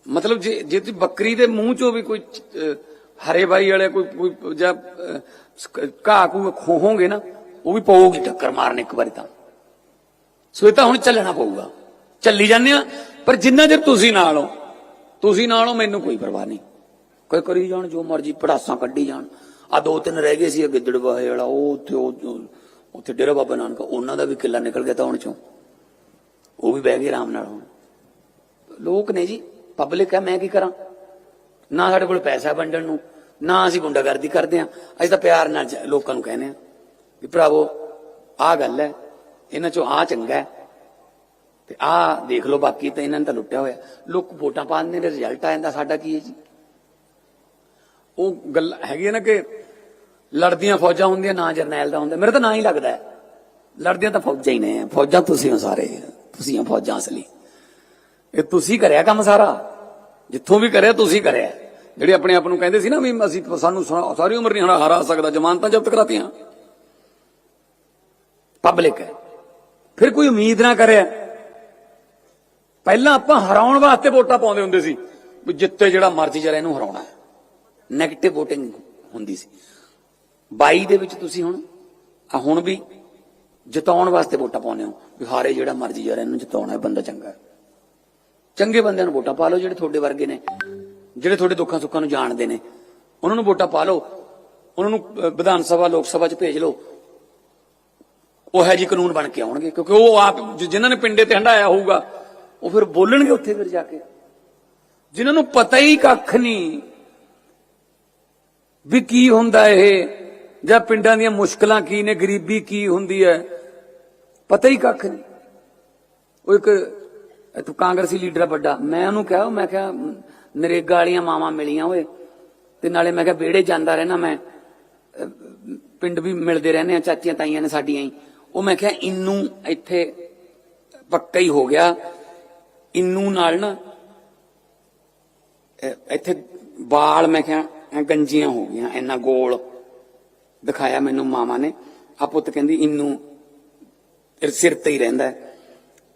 ਮਤਲਬ ਜੇ ਜੇ ਤੁਸੀਂ ਬੱਕਰੀ ਦੇ ਮੂੰਹ ਚੋਂ ਵੀ ਕੋਈ ਹਰੇ ਬਾਈ ਵਾਲੇ ਕੋਈ ਕੋਈ ਜਾਂ ਘਾਹ ਕੂ ਖੋਹੋਗੇ ਨਾ, ਉਹ ਵੀ ਪਊਗੀ ਟੱਕਰ ਮਾਰਨ ਇੱਕ ਵਾਰੀ ਤਾਂ। ਸੋ ਇਹ ਤਾਂ ਹੁਣ ਚੱਲਣਾ ਪਊਗਾ। ਚੱਲੀ ਜਾਂਦੇ ਆ ਪਰ ਜਿੰਨਾ ਚਿਰ ਤੁਸੀਂ ਨਾਲ ਹੋ ਤੁਸੀਂ ਨਾਲ ਹੋ ਮੈਨੂੰ ਕੋਈ ਪਰਵਾਹ ਨਹੀਂ। ਕੋਈ ਕਰੀ ਜਾਣ, ਜੋ ਮਰਜ਼ੀ ਪੜਾਸਾਂ ਕੱਢੀ ਜਾਣ। ਆ ਦੋ ਤਿੰਨ ਰਹਿ ਗਏ ਸੀ ਗਿੱਦੜ ਵਾਲਾ, ਉਹ ਉੱਥੇ, ਉਹ- ਉੱਥੇ ਡੇਰਾ ਬਾਬਾ ਨਾਨਕ, ਉਹਨਾਂ ਦਾ ਵੀ ਕਿੱਲਾ ਨਿਕਲ ਗਿਆ ਤਾਂ ਹੁਣ ਚੋਂ। ਉਹ ਵੀ ਬਹਿ ਗਏ ਆਰਾਮ ਨਾਲ ਹੁਣ। ਲੋਕ ਨੇ ਜੀ ਪਬਲਿਕ ਹੈ ਮੈਂ ਕੀ ਕਰਾਂ? ਨਾ ਸਾਡੇ ਕੋਲ ਪੈਸਾ ਵੰਡਣ ਨੂੰ, ਨਾ ਅਸੀਂ ਗੁੰਡਾਗਰਦੀ ਕਰਦੇ ਆ ਅਸੀਂ ਤਾਂ ਪਿਆਰ ਨਾਲ ਜ- ਲੋਕਾਂ ਨੂੰ ਕਹਿੰਦੇ ਆ ਵੀ ਭਰਾਵੋ, ਆਹ ਗੱਲ ਹੈ, ਇਹਨਾਂ ਚੋਂ ਆ ਚੰਗਾ ਹੈ। ਤੇ ਆਹ ਦੇਖ ਲਓ ਬਾਕੀ ਤਾਂ ਇਹਨਾਂ ਨੇ ਤਾਂ ਲੁੱਟਿਆ ਹੋਇਆ। ਲੋਕ ਵੋਟਾਂ ਪਾਉਂਦੇ ਨੇ ਰਿਜ਼ਲਟ ਆ ਜਾਂਦਾ, ਸਾਡਾ ਕੀ ਹੈ ਜੀ? ਉਹ ਗੱਲ ਹੈਗੀ ਨਾ ਕਿ ਲੜਦੀਆਂ ਫੌਜਾਂ ਹੁੰਦੀਆਂ, ਨਾ ਜਰਨੈਲ ਦਾ ਹੁੰਦਾ। ਮੇਰੇ ਤਾਂ ਨਾ ਹੀ ਲੱਗਦਾ ਹੈ। ਲੜਦੀਆਂ ਤਾਂ ਫੌਜਾਂ ਹੀ ਨੇ, ਫੌਜਾਂ ਤੁਸੀਂ ਹੋ ਸਾਰੇ। ਤੁਸੀਂ ਹੋ ਫੌਜਾਂ ਅਸਲੀ। ਇਹ ਤੁਸੀਂ ਕਰਿਆ ਕੰਮ ਸਾਰਾ। ਜਿੱਥੋਂ ਵੀ ਕਰਿਆ, ਤੁਸੀਂ ਕਰਿਆ। ਜਿਹੜੇ ਆਪਣੇ ਆਪ ਨੂੰ ਕਹਿੰਦੇ ਸੀ ਨਾ ਵੀ ਅਸੀਂ ਸਾਨੂੰ ਸਾਰੀ ਉਮਰ ਨਹੀਂ ਹਰਾ ਹਰਾ ਸਕਦਾ, ਜ਼ਮਾਨਤਾਂ ਜ਼ਬਤ ਕਰਾਤੀਆਂ। ਪਬਲਿਕ ਹੈ। ਫਿਰ ਕੋਈ ਉਮੀਦ ਨਾ ਕਰਿਆ। ਪਹਿਲਾਂ ਆਪਾਂ ਹਰਾਉਣ ਵਾਸਤੇ ਵੋਟਾਂ ਪਾਉਂਦੇ ਹੁੰਦੇ ਸੀ। ਵੀ ਜਿੱਤੇ ਜਿਹੜਾ ਮਰਜ਼ੀ ਜਰਾ ਇਹਨੂੰ ਹਰਾਉਣਾ ਹੈ। 네ਗੇਟਿਵ VOTING ਹੁੰਦੀ ਸੀ। 22 ਦੇ ਵਿੱਚ ਤੁਸੀਂ ਹੁਣ ਆ ਹੁਣ ਵੀ ਜਿਤਾਉਣ ਵਾਸਤੇ ਵੋਟਾਂ ਪਾਉਂਦੇ ਹੋ। ਵੀ ਹਾਰੇ ਜਿਹੜਾ ਮਰਜ਼ੀ ਜਰਾ ਇਹਨੂੰ ਜਿਤਾਉਣਾ ਹੈ, ਬੰਦਾ ਚੰਗਾ ਹੈ। ਚੰਗੇ ਬੰਦਿਆਂ ਨੂੰ ਵੋਟਾਂ ਪਾ ਲਓ ਜਿਹੜੇ ਤੁਹਾਡੇ ਵਰਗੇ ਨੇ, ਜਿਹੜੇ ਤੁਹਾਡੇ ਦੁੱਖਾਂ ਸੁੱਖਾਂ ਨੂੰ ਜਾਣਦੇ ਨੇ। ਉਹਨਾਂ ਨੂੰ ਵੋਟਾਂ ਪਾ ਲਓ। ਉਹਨਾਂ ਨੂੰ ਵਿਧਾਨ ਸਭਾ, ਲੋਕ ਸਭਾ 'ਚ ਭੇਜ ਲਓ। ਉਹ ਹੈ ਜੀ ਕਾਨੂੰਨ ਬਣ ਕੇ ਆਉਣਗੇ। ਕਿਉਂਕਿ ਉਹ ਆਪ, ਜਿ- ਜਿਨ੍ਹਾਂ ਨੇ ਪਿੰਡੇ ਤੇ ਹੰਡਾਇਆ ਹੋਊਗਾ ਉਹ ਫਿਰ ਬੋਲਣਗੇ ਉੱਥੇ ਫਿਰ ਜਾ ਕੇ। ਜਿਨ੍ਹਾਂ ਨੂੰ ਪਤਾ ਹੀ ਕੱਖ ਨਹੀਂ ਵੀ ਕੀ ਹੁੰਦਾ ਇਹ, ਜਾਂ ਪਿੰਡਾਂ ਦੀਆਂ ਮੁਸ਼ਕਲਾਂ ਕੀ ਨੇ, ਗਰੀਬੀ ਕੀ ਹੁੰਦੀ ਹੈ, ਪਤਾ ਹੀ ਕੱਖ ਨਹੀਂ। ਉਹ ਇੱਕ ਇੱਥੋਂ ਕਾਂਗਰਸੀ ਲੀਡਰ ਵੱਡਾ, ਮੈਂ ਉਹਨੂੰ ਕਿਹਾ ਮੈਂ ਕਿਹਾ, ਨਰੇਗਾ ਵਾਲੀਆਂ ਮਾਵਾਂ ਮਿਲੀਆਂ ਓਏ, ਤੇ ਨਾਲੇ ਮੈਂ ਕਿਹਾ ਵਿਹੜੇ ਜਾਂਦਾ ਰਹਿਣਾ ਮੈਂ, ਪਿੰਡ ਵੀ ਮਿਲਦੇ ਰਹਿੰਦੇ ਆ, ਚਾਚੀਆਂ ਤਾਈਆਂ ਨੇ ਸਾਡੀਆਂ ਹੀ। ਉਹ ਮੈਂ ਕਿਹਾ, ਇਨੂੰ ਇੱਥੇ ਪੱਕਾ ਹੀ ਹੋ ਗਿਆ ਇੰਨੂ ਨਾਲ ਨਾ ਇੱਥੇ ਵਾਲ ਮੈਂ ਕਿਹਾ ਗੰਜੀਆਂ ਹੋ ਗਈਆਂ, ਇੰਨਾ ਗੋਲ ਦਿਖਾਇਆ ਮੈਨੂੰ ਮਾਮਾ ਨੇ। ਆ ਪੁੱਤ ਕਹਿੰਦੀ, ਇੰਨੂ ਸਿਰ ਤੇ ਹੀ ਰਹਿੰਦਾ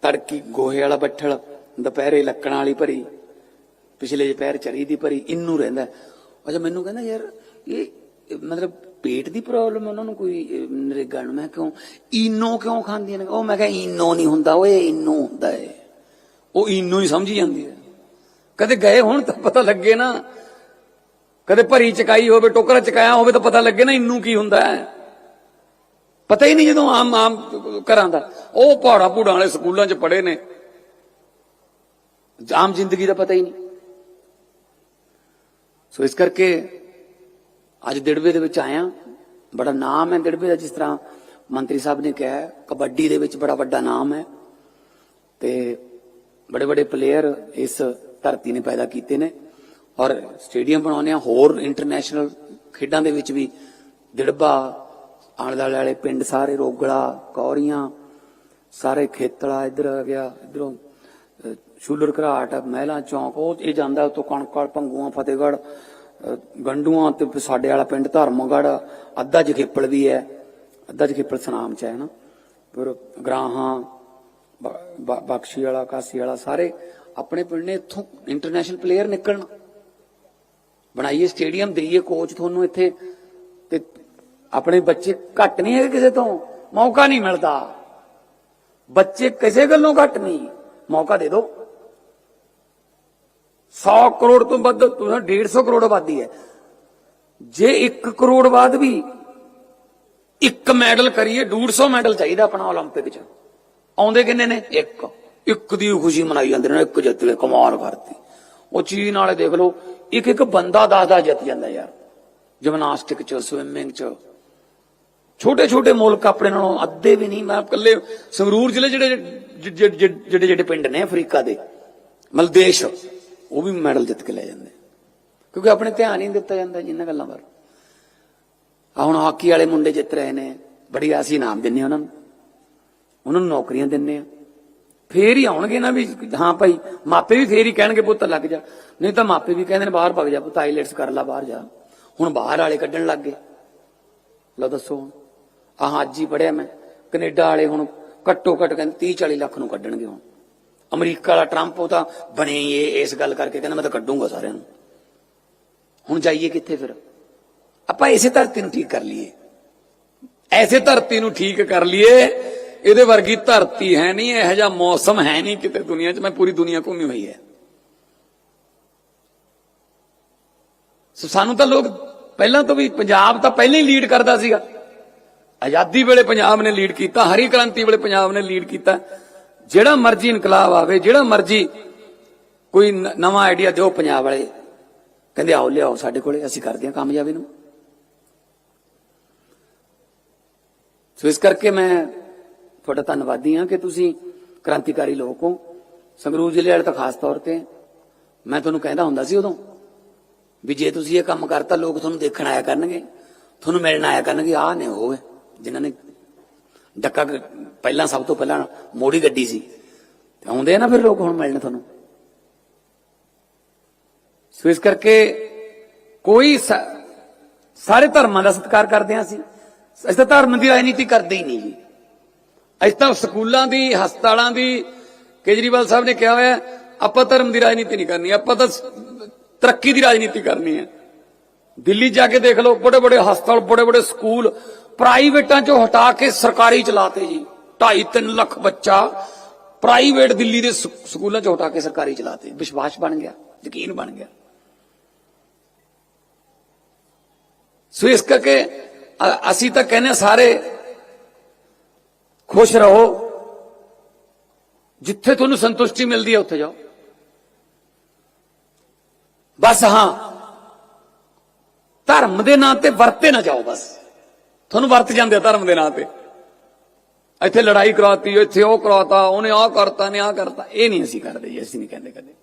ਤੜਕੀ ਗੋਹੇ ਵਾਲਾ ਬੱਠਲ, ਦੁਪਹਿਰੇ ਲੱਕੜਾਂ ਵਾਲੀ ਭਰੀ, ਪਿਛਲੇ ਦੁਪਹਿਰ ਚਰੀ ਦੀ ਭਰੀ, ਇੰਨੂ ਰਹਿੰਦਾ ਅੱਛਾ, ਮੈਨੂੰ ਕਹਿੰਦਾ, ਯਾਰ, ਇਹ ਮਤਲਬ ਪੇਟ ਦੀ ਪ੍ਰੋਬਲਮ ਉਹਨਾਂ ਨੂੰ ਕੋਈ ਨਰੇਗਾ ਨੂੰ? ਮੈਂ ਕਿਉਂ? ਇਨੋ ਕਿਉਂ ਖਾਂਦੀਆਂ ਨੇ? ਉਹ ਮੈਂ ਕਿਹਾ, ਇਨੋ ਨਹੀਂ ਹੁੰਦਾ, ਓਏ, ਇਨੋ ਹੁੰਦਾ ਹੈ। ਉਹ ਇਨੋ ਹੀ ਸਮਝੀ ਜਾਂਦੀ ਹੈ। ਕਦੇ ਗਏ ਹੁਣ ਤਾਂ ਪਤਾ ਲੱਗੇ ਨਾ। ਕਦੇ ਭਰੀ ਚਕਾਈ ਹੋਵੇ, ਟੋਕਰਾ ਚਕਾਇਆ ਹੋਵੇ ਤਾਂ ਪਤਾ ਲੱਗੇ ਨਾ ਇੰਨੂ ਕੀ ਹੁੰਦਾ ਹੈ। ਪਤਾ ਹੀ ਨਹੀਂ ਜਦੋਂ ਆਮ ਆਮ ਘਰਾਂ ਦਾ। ਉਹ ਪਹਾੜਾ ਪੂੜਾਂ ਵਾਲੇ ਸਕੂਲਾਂ 'ਚ ਪੜ੍ਹੇ ਨੇ। ਆਮ ਜ਼ਿੰਦਗੀ ਦਾ ਪਤਾ ਹੀ ਨਹੀਂ। ਸੋ ਇਸ ਕਰਕੇ ਅੱਜ ਦਿੜਵੇ ਦੇ ਵਿੱਚ ਆਇਆ। ਬੜਾ ਨਾਮ ਹੈ ਦਿੜਵੇ ਦਾ, ਜਿਸ ਤਰ੍ਹਾਂ ਮੰਤਰੀ ਸਾਹਿਬ ਨੇ ਕਿਹਾ ਕਬੱਡੀ ਦੇ ਵਿੱਚ ਬੜਾ ਵੱਡਾ ਨਾਮ ਹੈ। ਤੇ ਬੜੇ ਬੜੇ ਪਲੇਅਰ ਇਸ ਧਰਤੀ ਨੇ ਪੈਦਾ ਕੀਤੇ ਨੇ ਔਰ ਸਟੇਡੀਅਮ ਬਣਾਉਣੇ ਆ ਹੋਰ ਇੰਟਰਨੈਸ਼ਨਲ ਖੇਡਾਂ ਦੇ ਵਿੱਚ ਵੀ ਦਿੜਬਾ ਆਲੇ ਦੁਆਲੇ ਵਾਲੇ ਪਿੰਡ ਸਾਰੇ ਰੋਗਲਾ ਕੌਰੀਆਂ ਸਾਰੇ ਖੇਤਲਾ ਇੱਧਰ ਆ ਗਿਆ ਇਧਰੋਂ ਸ਼ੂਲਰ ਘਰਾਟ ਮਹਿਲਾ ਚੌਂਕ ਉਹ ਇਹ ਜਾਂਦਾ ਉਤੋਂ ਕਣਕੜ ਭੰਗੂਆਂ ਫਤਿਹਗੜ੍ਹ ਅਹ, ਗੰਡੂਆਂ ਤੇ ਸਾਡੇ ਵਾਲਾ ਪਿੰਡ ਧਰਮਗੜ੍ਹ ਅੱਧਾ ਜਖੇਪਲ ਵੀ ਹੈ ਅੱਧਾ ਜਖੇਪਲ ਸਨਾਮ ਚ ਹੈ ਨਾ ਫਿਰ ਗਰਾਹਾਂ ਬਖਸ਼ੀ ਵਾਲਾ ਕਾਸੀ ਵਾਲਾ ਸਾਰੇ ਆਪਣੇ ਪਿੰਡ ਨੇ ਇੱਥੋਂ ਇੰਟਰਨੈਸ਼ਨਲ ਪਲੇਅਰ ਨਿਕਲਣ ਬਣਾਈਏ ਸਟੇਡੀਅਮ ਦੇਈਏ ਕੋਚ ਤੁਹਾਨੂੰ ਇੱਥੇ ਤੇ ਆਪਣੇ ਬੱਚੇ ਘੱਟ ਨਹੀਂ ਹੈਗੇ ਕਿਸੇ ਤੋਂ ਮੌਕਾ ਨਹੀਂ ਮਿਲਦਾ ਬੱਚੇ ਕਿਸੇ ਗੱਲੋਂ ਘੱਟ ਨਹੀਂ ਮੌਕਾ ਦੇ ਦਿਓ 100 ਕਰੋੜ ਤੋਂ ਵੱਧ ਤੁਸੀਂ 150 ਕਰੋੜ ਆਬਾਦੀ ਹੈ ਜੇ 1 ਕਰੋੜ ਬਾਅਦ ਵੀ ਇੱਕ ਮੈਡਲ ਕਰੀਏ 150 ਮੈਡਲ ਚਾਹੀਦਾ ਆਪਣਾ 올림픽 ਚ ਆਉਂਦੇ ਕਿੰਨੇ ਨੇ? ਇੱਕ। ਇੱਕ ਦੀ ਖੁਸ਼ੀ ਮਨਾਈ ਜਾਂਦੇ ਨੇ, ਇੱਕ ਜਿੱਤ ਲੈ ਕਮਾਲ ਕਰਤੀ। ਉਹ ਚੀਨ ਵਾਲੇ ਦੇਖ ਲਓ, ਇੱਕ ਇੱਕ ਬੰਦਾ ਦਸ ਦਸ ਜਿੱਤ ਜਾਂਦਾ ਯਾਰ। ਜਿਮਨਾਸਟਿਕ ਚ ਸਵਿਮਿੰਗ ਚ। ਛੋਟੇ ਛੋਟੇ ਮੁਲਕ ਆਪਣੇ ਨਾਲੋਂ ਅੱਧੇ ਵੀ ਨਹੀਂ। ਮੈਂ ਇਕੱਲੇ ਸੰਗਰੂਰ ਜ਼ਿਲ੍ਹੇ ਜਿਹੜੇ ਜਿਹੜੇ ਜਿਹੜੇ ਪਿੰਡ ਨੇ ਅਫਰੀਕਾ ਦੇ, ਮਲਦੇਸ਼, ਉਹ ਵੀ ਮੈਡਲ ਜਿੱਤ ਕੇ ਲੈ ਜਾਂਦੇ। ਕਿਉਂਕਿ ਆਪਣੇ ਧਿਆਨ ਹੀ ਨਹੀਂ ਦਿੱਤਾ ਜਾਂਦਾ ਜਿੰਨਾਂ ਗੱਲਾਂ ਪਰ ਹੁਣ ਹਾਕੀ ਵਾਲੇ ਮੁੰਡੇ ਜਿੱਤ ਰਹੇ ਨੇ। ਬੜੀ ਅਸੀਂ ਇਨਾਮ ਦਿੰਨੇ ਉਹਨਾਂ ਨੂੰ। ਉਹਨਾਂ ਨੂੰ ਨੌਕਰੀਆਂ ਦਿੰਨੇ ਆ। ਫੇਰ ਹੀ ਆਉਣਗੇ ਨਾ ਵੀ ਹਾਂ ਭਾਈ, ਮਾਪੇ ਵੀ ਫੇਰ ਹੀ ਕਹਿਣਗੇ, ਪੁੱਤ ਲੱਗ ਜਾ। ਨਹੀਂ ਤਾਂ ਮਾਪੇ ਵੀ ਕਹਿੰਦੇ ਨੇ, ਬਾਹਰ ਭੱਗ ਜਾ ਪੁੱਤ, ਆਈਲੈਟਸ ਕਰ ਲੈ ਬਾਹਰ ਜਾ। ਹੁਣ ਬਾਹਰ ਵਾਲੇ ਕੱਢਣ ਲੱਗ ਗਏ। ਲਓ ਦੱਸੋ ਆਹ ਅੱਜ ਹੀ ਪੜਿਆ ਮੈਂ। ਕੈਨੇਡਾ ਵਾਲੇ ਹੁਣ ਘੱਟੋ ਘੱਟ ਕਹਿੰਦੇ 30 40 ਲੱਖ ਨੂੰ ਕੱਢਣਗੇ ਹੁਣ। ਅਮਰੀਕਾ ਵਾਲਾ ਟਰੰਪ, ਉਹ ਤਾਂ ਬਣੇ ਇਹ, ਇਸ ਗੱਲ ਕਰਕੇ ਕਹਿੰਦਾ ਮੈਂ ਤਾਂ ਕੱਢੂੰਗਾ ਸਾਰਿਆਂ ਨੂੰ। ਹੁਣ ਜਾਈਏ ਕਿੱਥੇ ਫਿਰ? ਆਪਾਂ ਇਸੇ ਧਰਤੀ ਨੂੰ ਠੀਕ ਕਰ ਲਈਏ। ਐਸੇ ਧਰਤੀ ਨੂੰ ਠੀਕ ਕਰ ਲਈਏ ਇਹਦੇ ਵਰਗੀ ਧਰਤੀ ਹੈ ਨਹੀਂ, ਇਹੋ ਜਿਹਾ ਮੌਸਮ ਹੈ ਨਹੀਂ ਕਿਤੇ ਦੁਨੀਆ 'ਚ। ਮੈਂ ਪੂਰੀ ਦੁਨੀਆ ਘੁੰਮੀ ਹੋਈ ਹੈ। ਸੋ ਸਾਨੂੰ ਤਾਂ ਲੋਕ ਪਹਿਲਾਂ ਤੋਂ ਵੀ ਪੰਜਾਬ ਤਾਂ ਪਹਿਲਾਂ ਹੀ ਲੀਡ ਕਰਦਾ ਸੀਗਾ। ਆਜ਼ਾਦੀ ਵੇਲੇ ਪੰਜਾਬ ਨੇ ਲੀਡ ਕੀਤਾ, ਹਰੀ ਕ੍ਰਾਂਤੀ ਵੇਲੇ ਪੰਜਾਬ ਨੇ ਲੀਡ ਕੀਤਾ। ਜਿਹੜਾ ਮਰਜ਼ੀ ਇਨਕਲਾਬ ਆਵੇ, ਜਿਹੜਾ ਮਰਜ਼ੀ ਕੋਈ ਨਵਾਂ ਆਈਡੀਆ ਦਿਓ ਪੰਜਾਬ ਵਾਲੇ। ਕਹਿੰਦੇ ਆਓ, ਲਿਆਓ ਸਾਡੇ ਕੋਲੇ, ਅਸੀਂ ਕਰਦੇ ਹਾਂ ਕਾਮਯਾਬੀ ਨੂੰ। ਸੋ ਇਸ ਕਰਕੇ ਮੈਂ ਤੁਹਾਡਾ ਧੰਨਵਾਦੀ ਹਾਂ ਕਿ ਤੁਸੀਂ ਕ੍ਰਾਂਤੀਕਾਰੀ ਲੋਕ ਹੋ। ਸੰਗਰੂਰ ਜ਼ਿਲ੍ਹੇ ਵਾਲੇ ਤਾਂ ਖਾਸ ਤੌਰ ਤੇ। ਮੈਂ ਤੁਹਾਨੂੰ ਕਹਿੰਦਾ ਹੁੰਦਾ ਸੀ ਉਦੋਂ ਵੀ ਜੇ ਤੁਸੀਂ ਇਹ ਕੰਮ ਕਰਤਾ, ਲੋਕ ਤੁਹਾਨੂੰ ਦੇਖਣ ਆਇਆ ਕਰਨਗੇ, ਤੁਹਾਨੂੰ ਮਿਲਣ ਆਇਆ ਕਰਨਗੇ। ਆਹ ਨੇ ਉਹ ਹੈ, ਜਿਨ੍ਹਾਂ ਨੇ ਡੱਕਾ ਪਹਿਲਾਂ ਸਭ ਤੋਂ ਪਹਿਲਾਂ ਮੋੜੀ ਗੱਡੀ ਸੀ। ਤੇ ਆਉਂਦੇ ਆ ਨਾ ਫਿਰ ਲੋਕ ਹੁਣ ਮਿਲਣ ਤੁਹਾਨੂੰ। ਸੋ ਇਸ ਕਰਕੇ ਕੋਈ ਸ- ਸਾਰੇ ਧਰਮਾਂ ਦਾ ਸਤਿਕਾਰ ਕਰਦੇ ਹਾਂ ਅਸੀਂ। ਅਸੀਂ ਤਾਂ ਧਰਮ ਦੀ ਰਾਜਨੀਤੀ ਕਰਦੇ ਹੀ ਨਹੀਂ ਜੀ। ਅਸੀਂ ਤਾਂ ਸਕੂਲਾਂ ਦੀ ਹਸਪਤਾਲਾਂ ਦੀ ਕੇਜਰੀਵਾਲ ਸਾਹਿਬ ਨੇ ਕਿਹਾ ਹੋਇਆ ਹੈ, ਆਪਾਂ ਧਰਮ ਦੀ ਰਾਜਨੀਤੀ ਨਹੀਂ ਕਰਨੀ ਆਪਾਂ ਤਾਂ ਸ- ਤਰੱਕੀ ਦੀ ਰਾਜਨੀਤੀ ਕਰਨੀ ਹੈ ਦਿੱਲੀ ਜਾ ਕੇ ਦੇਖ ਲਓ ਬੜੇ ਬੜੇ ਹਸਪਤਾਲ ਬੜੇ ਬੜੇ ਸਕੂਲ ਪ੍ਰਾਈਵੇਟਾਂ ਚੋਂ ਹਟਾ ਕੇ ਸਰਕਾਰੀ ਚਲਾਤੇ ਜੀ 2.5 3 ਲੱਖ ਬੱਚਾ ਪ੍ਰਾਈਵੇਟ ਦਿੱਲੀ ਦੇ ਸਕੂ- ਸਕੂਲਾਂ ਚੋਂ ਹਟਾ ਕੇ ਸਰਕਾਰੀ ਚਲਾਤੇ ਵਿਸ਼ਵਾਸ ਬਣ ਗਿਆ ਯਕੀਨ ਬਣ ਗਿਆ ਸੋ ਇਸ ਕਰਕੇ ਅ- ਅਸੀਂ ਤਾਂ ਕਹਿੰਦੇ ਹਾਂ ਸਾਰੇ ਖੁਸ਼ ਰਹੋ। ਜਿੱਥੇ ਤੁਹਾਨੂੰ ਸੰਤੁਸ਼ਟੀ ਮਿਲਦੀ ਹੈ, ਉੱਥੇ ਜਾਓ। ਬਸ ਹਾਂ, ਧਰਮ ਦੇ ਨਾਂ ਤੇ ਵਰਤੇ ਨਾ ਜਾਓ ਬਸ। ਤੁਹਾਨੂੰ ਵਰਤ ਜਾਂਦੇ ਆ ਧਰਮ ਦੇ ਨਾਂ ਤੇ। ਇੱਥੇ ਲੜਾਈ ਕਰਾਤੀ, ਇੱਥੇ ਉਹ ਕਰਾਤਾ, ਉਹਨੇ ਆਹ ਕਰਤਾ ਨੇ ਆਹ ਕਰਤਾ। ਇਹ ਨਹੀਂ ਅਸੀਂ ਕਰਦੇ ਜੀ, ਅਸੀਂ ਨਹੀਂ ਕਹਿੰਦੇ ਕਦੇ।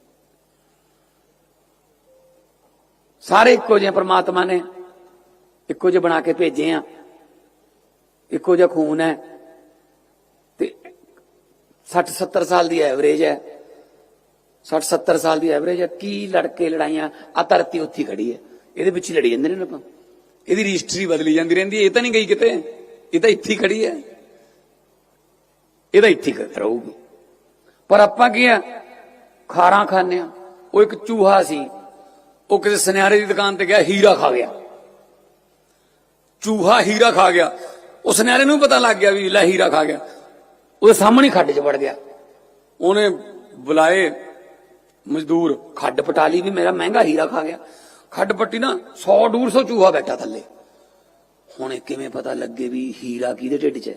ਸਾਰੇ ਇੱਕੋ ਜਿਹੇ ਪ੍ਰਮਾਤਮਾ ਨੇ। ਇੱਕੋ ਜਿਹੇ ਬਣਾ ਕੇ ਭੇਜੇ ਆ। ਇੱਕੋ ਜਿਹਾ ਖੂਨ ਹੈ। 60 70 ਸਾਲ ਦੀ ਐਵਰੇਜ ਹੈ। 60 70 ਸਾਲ ਦੀ ਐਵਰੇਜ ਹੈ। ਕੀ ਲੜਕੇ ਲੜਾਈਆਂ ਆ ਧਰਤੀ ਉੱਥੀ ਖੜੀ ਹੈ। ਇਹਦੇ ਵਿੱਚ ਹੀ ਲੜੀ ਜਾਂਦੇ ਨੇ ਆਪਾਂ ਇਹਦੀ ਰਜਿਸਟਰੀ ਬਦਲੀ ਜਾਂਦੀ ਰਹਿੰਦੀ ਹੈ। ਇਹ ਤਾਂ ਨਹੀਂ ਗਈ ਕਿਤੇ। ਇਹ ਤਾਂ ਇੱਥੇ ਖੜੀ ਹੈ। ਇਹ ਤਾਂ ਇੱਥੇ ਹੀ ਰਹੂਗੀ। ਪਰ ਆਪਾਂ ਕੀ ਆ? ਖਾਰਾਂ ਖਾਂਦੇ ਆ। ਉਹ ਇੱਕ ਚੂਹਾ ਸੀ। ਉਹ ਕਿਸੇ ਸੁਨਿਆਰੇ ਦੀ ਦੁਕਾਨ ਤੇ ਗਿਆ, ਹੀਰਾ ਖਾ ਗਿਆ। ਚੂਹਾ ਹੀਰਾ ਖਾ ਗਿਆ। ਉਸ ਸੁਨਿਆਰੇ ਨੂੰ ਪਤਾ ਲੱਗ ਗਿਆ ਵੀ ਲੈ ਹੀਰਾ ਖਾ ਗਿਆ। ਉਹਦੇ ਸਾਹਮਣੇ ਖੱਡ 'ਚ ਵੜ ਗਿਆ। ਉਹਨੇ ਬੁਲਾਏ ਮਜ਼ਦੂਰ, ਖੱਡ ਪਟਾ ਲਈ ਵੀ ਮੇਰਾ ਮਹਿੰਗਾ ਹੀਰਾ ਖਾ ਗਿਆ। ਖੱਡ ਪੱਟੀ ਨਾ 100 150 ਚੂਹਾ ਬੈਠਾ ਥੱਲੇ। ਹੁਣ ਇਹ ਕਿਵੇਂ ਪਤਾ ਲੱਗੇ ਵੀ ਹੀਰਾ ਕਿਹਦੇ ਢਿੱਡ 'ਚ ਹੈ?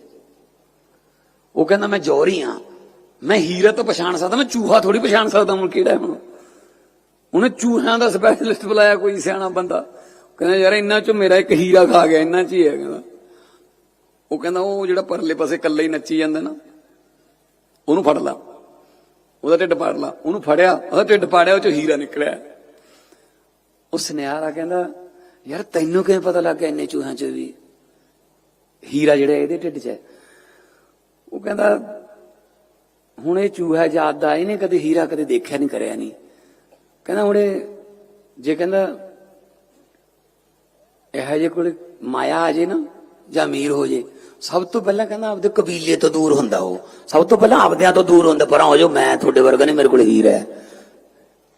ਉਹ ਕਹਿੰਦਾ, ਮੈਂ ਜੋਰੀ ਆ ਮੈਂ ਹੀਰਾ ਤਾਂ ਪਛਾਣ ਸਕਦਾ, ਮੈਂ ਚੂਹਾ ਥੋੜੀ ਪਛਾਣ ਸਕਦਾ ਹੁਣ, ਕਿਹੜਾ ਹੁਣ? ਉਹਨੇ ਚੂਹਿਆਂ ਦਾ ਸਪੈਸ਼ਲਿਸਟ ਬੁਲਾਇਆ ਕੋਈ ਸਿਆਣਾ ਬੰਦਾ। ਕਹਿੰਦਾ, ਯਾਰ ਇੰਨਾ ਚੋਂ ਮੇਰਾ ਇੱਕ ਹੀਰਾ ਖਾ ਗਿਆ, ਇੰਨਾ ਚ ਹੀ ਹੈ। ਕਹਿੰਦਾ ਉਹ ਕਹਿੰਦਾ, ਉਹ ਜਿਹੜਾ ਪਰਲੇ ਪਾਸੇ ਇਕੱਲੇ ਹੀ ਨੱਚੀ ਜਾਂਦਾ ਨਾ ਉਹਨੂੰ ਫੜ ਲਾ। ਉਹਦਾ ਢਿੱਡ ਪਾੜ ਲਾ। ਉਹਨੂੰ ਫੜਿਆ। ਉਹਦਾ ਢਿੱਡ ਪਾੜਿਆ, ਉਹ ਚੋਂ ਹੀਰਾ ਨਿਕਲਿਆ। ਉਸ ਨਿਆਰਾ ਕਹਿੰਦਾ, ਯਾਰ ਤੈਨੂੰ ਕਿਵੇਂ ਪਤਾ ਲੱਗ ਗਿਆ ਇੰਨੇ ਚੂਹਿਆਂ ਚ ਵੀ? ਹੀਰਾ ਜਿਹੜਾ ਇਹਦੇ ਢਿੱਡ 'ਚ ਹੈ। ਉਹ ਕਹਿੰਦਾ, ਹੁਣ ਇਹ ਚੂਹਾ ਜਾਦਾ ਇਹਨੇ ਕਦੇ ਹੀਰਾ ਕਦੇ ਦੇਖਿਆ ਨਹੀਂ, ਕਰਿਆ ਨਹੀਂ। ਕਹਿੰਦਾ, ਹੁਣ ਜੇ ਕਹਿੰਦਾ, ਇਹ ਜੇ ਕੋਲ ਮਾਇਆ ਆ ਜੇ ਨਾ, ਜਾਂ ਅਮੀਰ ਹੋ ਜੇ ਸਭ ਤੋਂ ਪਹਿਲਾਂ ਕਹਿੰਦਾ ਆਪਦੇ ਕਬੀਲੇ ਤੋਂ ਦੂਰ ਹੁੰਦਾ ਉਹ। ਸਭ ਤੋਂ ਪਹਿਲਾਂ ਆਪਦਿਆਂ ਤੋਂ ਦੂਰ ਹੁੰਦਾ, ਪਰ ਹੋ ਜੋ ਮੈਂ ਤੁਹਾਡੇ ਵਰਗਾ ਨਹੀਂ, ਮੇਰੇ ਕੋਲ ਹੀਰ ਹੈ।